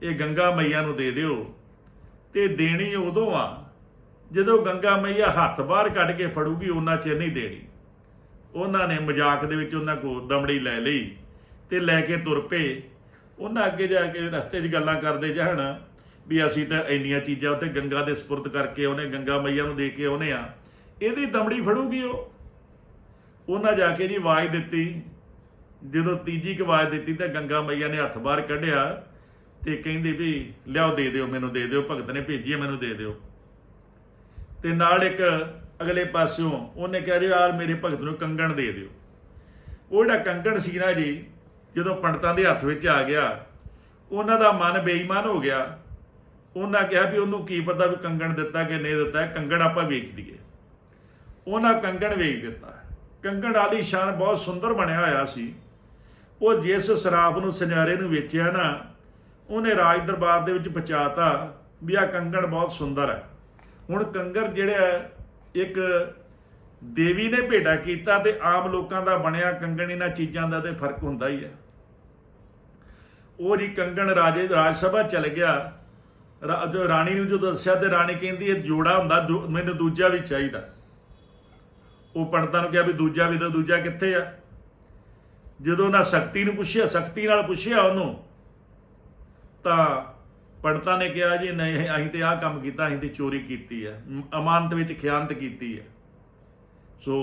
ਇਹ ਗੰਗਾ ਮਈਆ ਨੂੰ ਦੇ ਦਿਓ। ਤੇ ਦੇਣੀ ਉਦੋਂ ਆ ਜਦੋਂ ਗੰਗਾ ਮਈਆ ਹੱਥ ਬਾਹਰ ਕੱਢ ਕੇ ਫੜੂਗੀ ਉਹਨਾਂ ਚਿਰ ਨਹੀਂ ਦੇਣੀ। ਉਹਨਾਂ ਨੇ ਮਜ਼ਾਕ ਦੇ ਵਿੱਚ ਉਹਨਾਂ ਕੋਲ ਦਮੜੀ ਲੈ ਲਈ ਤੇ ਲੈ ਕੇ ਤੁਰ ਪਏ। ਉਹਨਾਂ ਅੱਗੇ ਜਾ ਕੇ ਰਸਤੇ 'ਚ ਗੱਲਾਂ ਕਰਦੇ ਜਾਣ ਵੀ ਅਸੀਂ ਤਾਂ ਇੰਨੀਆਂ ਚੀਜ਼ਾਂ ਉੱਤੇ ਗੰਗਾ ਦੇ ਸਪੁਰਦ ਕਰਕੇ ਉਹਨੇ ਗੰਗਾ ਮਈਆ ਨੂੰ ਦੇ ਕੇ ਆਉਨੇ ਆ। ਇਹਦੀ ਦਮੜੀ ਫੜੂਗੀ ਉਹ। ਉਹਨਾਂ ਜਾ ਕੇ ਜੀ ਆਵਾਜ਼ ਦਿੱਤੀ। ਜਦੋਂ ਤੀਜੀ ਕੁ ਆਵਾਜ਼ ਦਿੱਤੀ ਤਾਂ ਗੰਗਾ ਮਈਆ ਨੇ ਹੱਥ ਬਾਹਰ ਕੱਢਿਆ ਤੇ ਕਹਿੰਦੀ ਵੀ, ਲਿਆਓ ਦੇ ਦਿਓ ਮੈਨੂੰ, ਦੇ ਦਿਓ। ਭਗਤ ਨੇ ਭੇਜੀ ਹੈ ਮੈਨੂੰ ਦੇ ਦਿਓ। ਤੇ ਨਾਲ ਇੱਕ ਅਗਲੇ ਪਾਸਿਓਂ ਉਹਨੇ ਕਿਹਾ ਜੀ ਯਾਰ ਮੇਰੇ ਭਗਤ ਨੂੰ ਕੰਗਣ ਦੇ ਦਿਓ। ਉਹ ਜਿਹੜਾ ਕੰਗਣ ਸੀ ਨਾ ਜੀ, ਜਦੋਂ ਪੰਡਤਾਂ ਦੇ ਹੱਥ ਵਿੱਚ ਆ ਗਿਆ, ਉਹਨਾਂ ਦਾ ਮਨ ਬੇਈਮਾਨ ਹੋ ਗਿਆ। ਉਹਨਾਂ ਕਿਹਾ ਵੀ ਉਹਨੂੰ ਕੀ ਪਤਾ ਵੀ ਕੰਗਣ ਦਿੱਤਾ ਕਿ ਨਹੀਂ ਦਿੱਤਾ, ਕੰਗਣ ਆਪਾਂ ਵੇਚ ਦਈਏ। ਉਹਨਾਂ ਕੰਗਣ ਵੇਚ ਦਿੱਤਾ। ਕੰਗਣ ਆਲੀ ਸ਼ਾਨ ਬਹੁਤ ਸੁੰਦਰ ਬਣਿਆ ਹੋਇਆ ਸੀ। ਉਹ ਜਿਸ ਸਰਾਪ ਨੂੰ ਸੁਨਿਆਰੇ ਨੂੰ ਵੇਚਿਆ ਨਾ, ਉਹਨੇ ਰਾਜ ਦਰਬਾਰ ਦੇ ਵਿੱਚ ਪਹੁੰਚਾਤਾ ਵੀ ਆ ਕੰਗਣ ਬਹੁਤ ਸੁੰਦਰ ਹੈ। ਹੁਣ ਕੰਗਰ ਜਿਹੜਾ ਇੱਕ ਦੇਵੀ ਨੇ ਭੇਟਾ ਕੀਤਾ ਤੇ ਆਮ ਲੋਕਾਂ ਦਾ ਬਣਿਆ ਕੰਗਣ, ਇਹਨਾਂ ਚੀਜ਼ਾਂ ਦਾ ਤੇ ਫ਼ਰਕ ਹੁੰਦਾ ਹੀ ਹੈ। ਉਹ ਜੀ ਕੰਗਣ ਰਾਜੇ ਰਾਜ ਸਭਾ ਚਲ ਗਿਆ। ਜੋ ਰਾਣੀ ਨੂੰ ਜਦੋਂ ਦੱਸਿਆ ਤੇ ਰਾਣੀ ਕਹਿੰਦੀ ਇਹ ਜੋੜਾ ਹੁੰਦਾ ਦੂ- ਮੈਨੂੰ ਦੂਜਾ ਵੀ ਚਾਹੀਦਾ। ਉਹ ਪੰਡਤਾਂ ਨੂੰ ਕਿਹਾ ਵੀ ਦੂਜਾ ਵੀ ਤਾਂ ਦੂਜਾ ਕਿੱਥੇ ਆ? ਜਦੋਂ ਉਹਨਾਂ ਸ਼ਕਤੀ ਨੂੰ ਪੁੱਛਿਆ, ਸ਼ਕਤੀ ਨਾਲ ਪੁੱਛਿਆ ਉਹਨੂੰ, ਤਾਂ ਪੰਡਤਾਂ ਨੇ ਕਿਹਾ ਜੀ, ਨਹੀਂ, ਅਸੀਂ ਤੇ ਆਹ ਕੰਮ ਕੀਤਾ, ਅਸੀਂ ਤੇ ਚੋਰੀ ਕੀਤੀ ਹੈ ਅਮਾਨਤ ਵਿੱਚ ਖਿਆਨਤ ਕੀਤੀ ਹੈ ਸੋ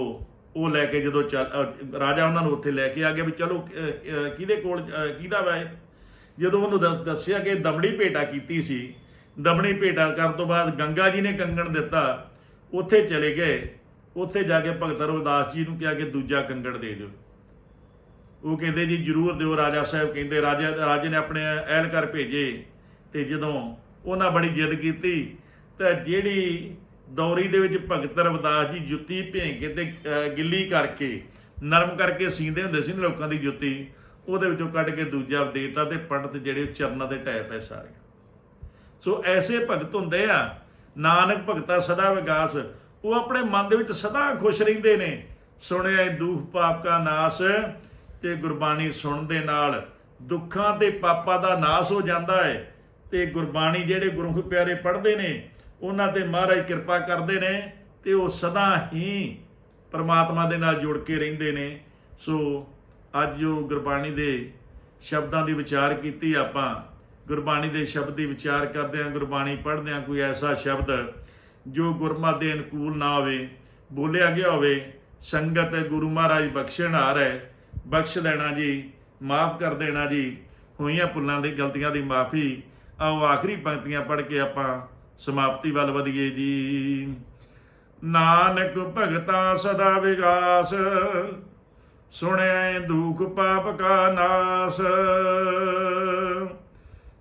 ਉਹ ਲੈ ਕੇ ਜਦੋਂ ਚੱਲ ਰਾਜਾ ਉਹਨਾਂ ਨੂੰ ਉੱਥੇ ਲੈ ਕੇ ਆ ਗਿਆ ਵੀ ਚਲੋ ਕਿਹਦੇ ਕੋਲ ਕਿਹਦਾ ਵਾ ਇਹ? ਜਦੋਂ ਉਹਨੂੰ ਦੱਸ- ਦੱਸਿਆ ਕਿ ਦਮੜੀ ਭੇਟਾ ਕੀਤੀ ਸੀ ਦਮੜੀ ਭੇਟਾ ਕਰਨ ਤੋਂ ਬਾਅਦ ਗੰਗਾ ਜੀ ਨੇ ਕੰਗਣ ਦਿੱਤਾ। ਉੱਥੇ ਚਲੇ ਗਏ। ਉੱਥੇ ਜਾ ਕੇ ਭਗਤ ਰਵਿਦਾਸ ਜੀ ਨੂੰ ਕਿਹਾ ਕਿ ਦੂਜਾ ਕੰਗਣ ਦੇ ਦਿਓ। ਉਹ ਕਹਿੰਦੇ ਜੀ, ਜਰੂਰ ਦਿਓ। ਰਾਜਾ ਸਾਹਿਬ ਕਹਿੰਦੇ, ਰਾਜਾ, ਰਾਜੇ ਨੇ ਆਪਣੇ ਅਹਿਲਕਾਰ ਭੇਜੇ ਤੇ ਜਦੋਂ ਉਹਨਾਂ ਬੜੀ ਜਿੱਦ ਕੀਤੀ, ਤਾਂ ਜਿਹੜੀ ਦੌਰੀ ਦੇ ਵਿੱਚ ਭਗਤ ਰਵਿਦਾਸ ਜੀ ਜੁੱਤੀ ਭੇਂ ਕੇ ਤੇ ਗਿੱਲੀ ਕਰਕੇ, ਨਰਮ ਕਰਕੇ ਸੀਂਦੇ ਹੁੰਦੇ ਸੀ ਨਾ ਲੋਕਾਂ ਦੀ ਜੁੱਤੀ, ਉਹਦੇ ਵਿੱਚੋਂ ਕੱਢ ਕੇ ਦੂਜਾ ਦੇਤਾ ਤੇ ਪੰਡਤ ਜਿਹੜੇ ਉਹ ਚਰਨਾਂ ਦੇ ਟੈਪ ਹੈ ਸਾਰੇ। ਸੋ ਐਸੇ ਭਗਤ ਹੁੰਦੇ ਆ, ਨਾਨਕ ਭਗਤਾ ਸਦਾ ਵਿਗਾਸ। ਉਹ ਆਪਣੇ ਮਨ ਦੇ ਵਿੱਚ ਸਦਾ ਖੁਸ਼ ਰਹਿੰਦੇ ਨੇ। ਸੁਣਿਆ ਏ ਦੁਖ ਪਾਪ ਕਾ ਨਾਸ, ਤੇ ਗੁਰਬਾਣੀ ਸੁਣਨ ਦੇ ਨਾਲ ਦੁੱਖਾਂ ਤੇ ਪਾਪਾਂ ਦਾ ਨਾਸ ਹੋ ਜਾਂਦਾ ਹੈ ਤੇ ਗੁਰਬਾਣੀ ਜਿਹੜੇ ਗੁਰਮੁਖ ਪਿਆਰੇ ਪੜ੍ਹਦੇ ਨੇ, ਉਹਨਾਂ ਤੇ ਮਹਾਰਾਜ ਕਿਰਪਾ ਕਰਦੇ ਨੇ, ਤੇ ਉਹ ਸਦਾ ਹੀ ਪਰਮਾਤਮਾ ਦੇ ਨਾਲ ਜੁੜ ਕੇ ਰਹਿੰਦੇ ਨੇ। ਸੋ ਅੱਜ ਉਹ ਗੁਰਬਾਣੀ ਦੇ ਸ਼ਬਦਾਂ ਦੀ ਵਿਚਾਰ ਕੀਤੀ ਆਪਾਂ। ਗੁਰਬਾਣੀ ਦੇ ਸ਼ਬਦ ਦੀ ਵਿਚਾਰ ਕਰਦੇ ਹਾਂ, ਗੁਰਬਾਣੀ ਪੜ੍ਹਦੇ ਹਾਂ, ਕੋਈ ਐਸਾ ਸ਼ਬਦ ਜੋ ਗੁਰਮਤਿ ਦੇ ਅਨੁਕੂਲ ਨਾ ਹੋਵੇ, ਬੋਲਿਆ ਗਿਆ ਹੋਵੇ, ਸੰਗਤ ਗੁਰੂ ਮਹਾਰਾਜ ਬਖਸ਼ਣ ਆ ਹੈ, ਬਖਸ਼ ਲੈਣਾ ਜੀ, ਮਾਫ ਕਰ ਦੇਣਾ ਜੀ, ਹੋਈਆਂ ਭੁੱਲਾਂ ਦੀ ਗਲਤੀਆਂ ਦੀ ਮਾਫੀ, ਆਓ ਆਖਰੀ ਪੰਕਤੀਆਂ ਪੜ੍ਹ ਕੇ ਆਪਾਂ ਸਮਾਪਤੀ ਵੱਲ ਵਧੀਏ ਜੀ। ਨਾਨਕ ਭਗਤਾ ਸਦਾ ਵਿਗਾਸ ਸੁਣਿਆ ਦੁਖ ਪਾਪ ਕਾ ਨਾਸ।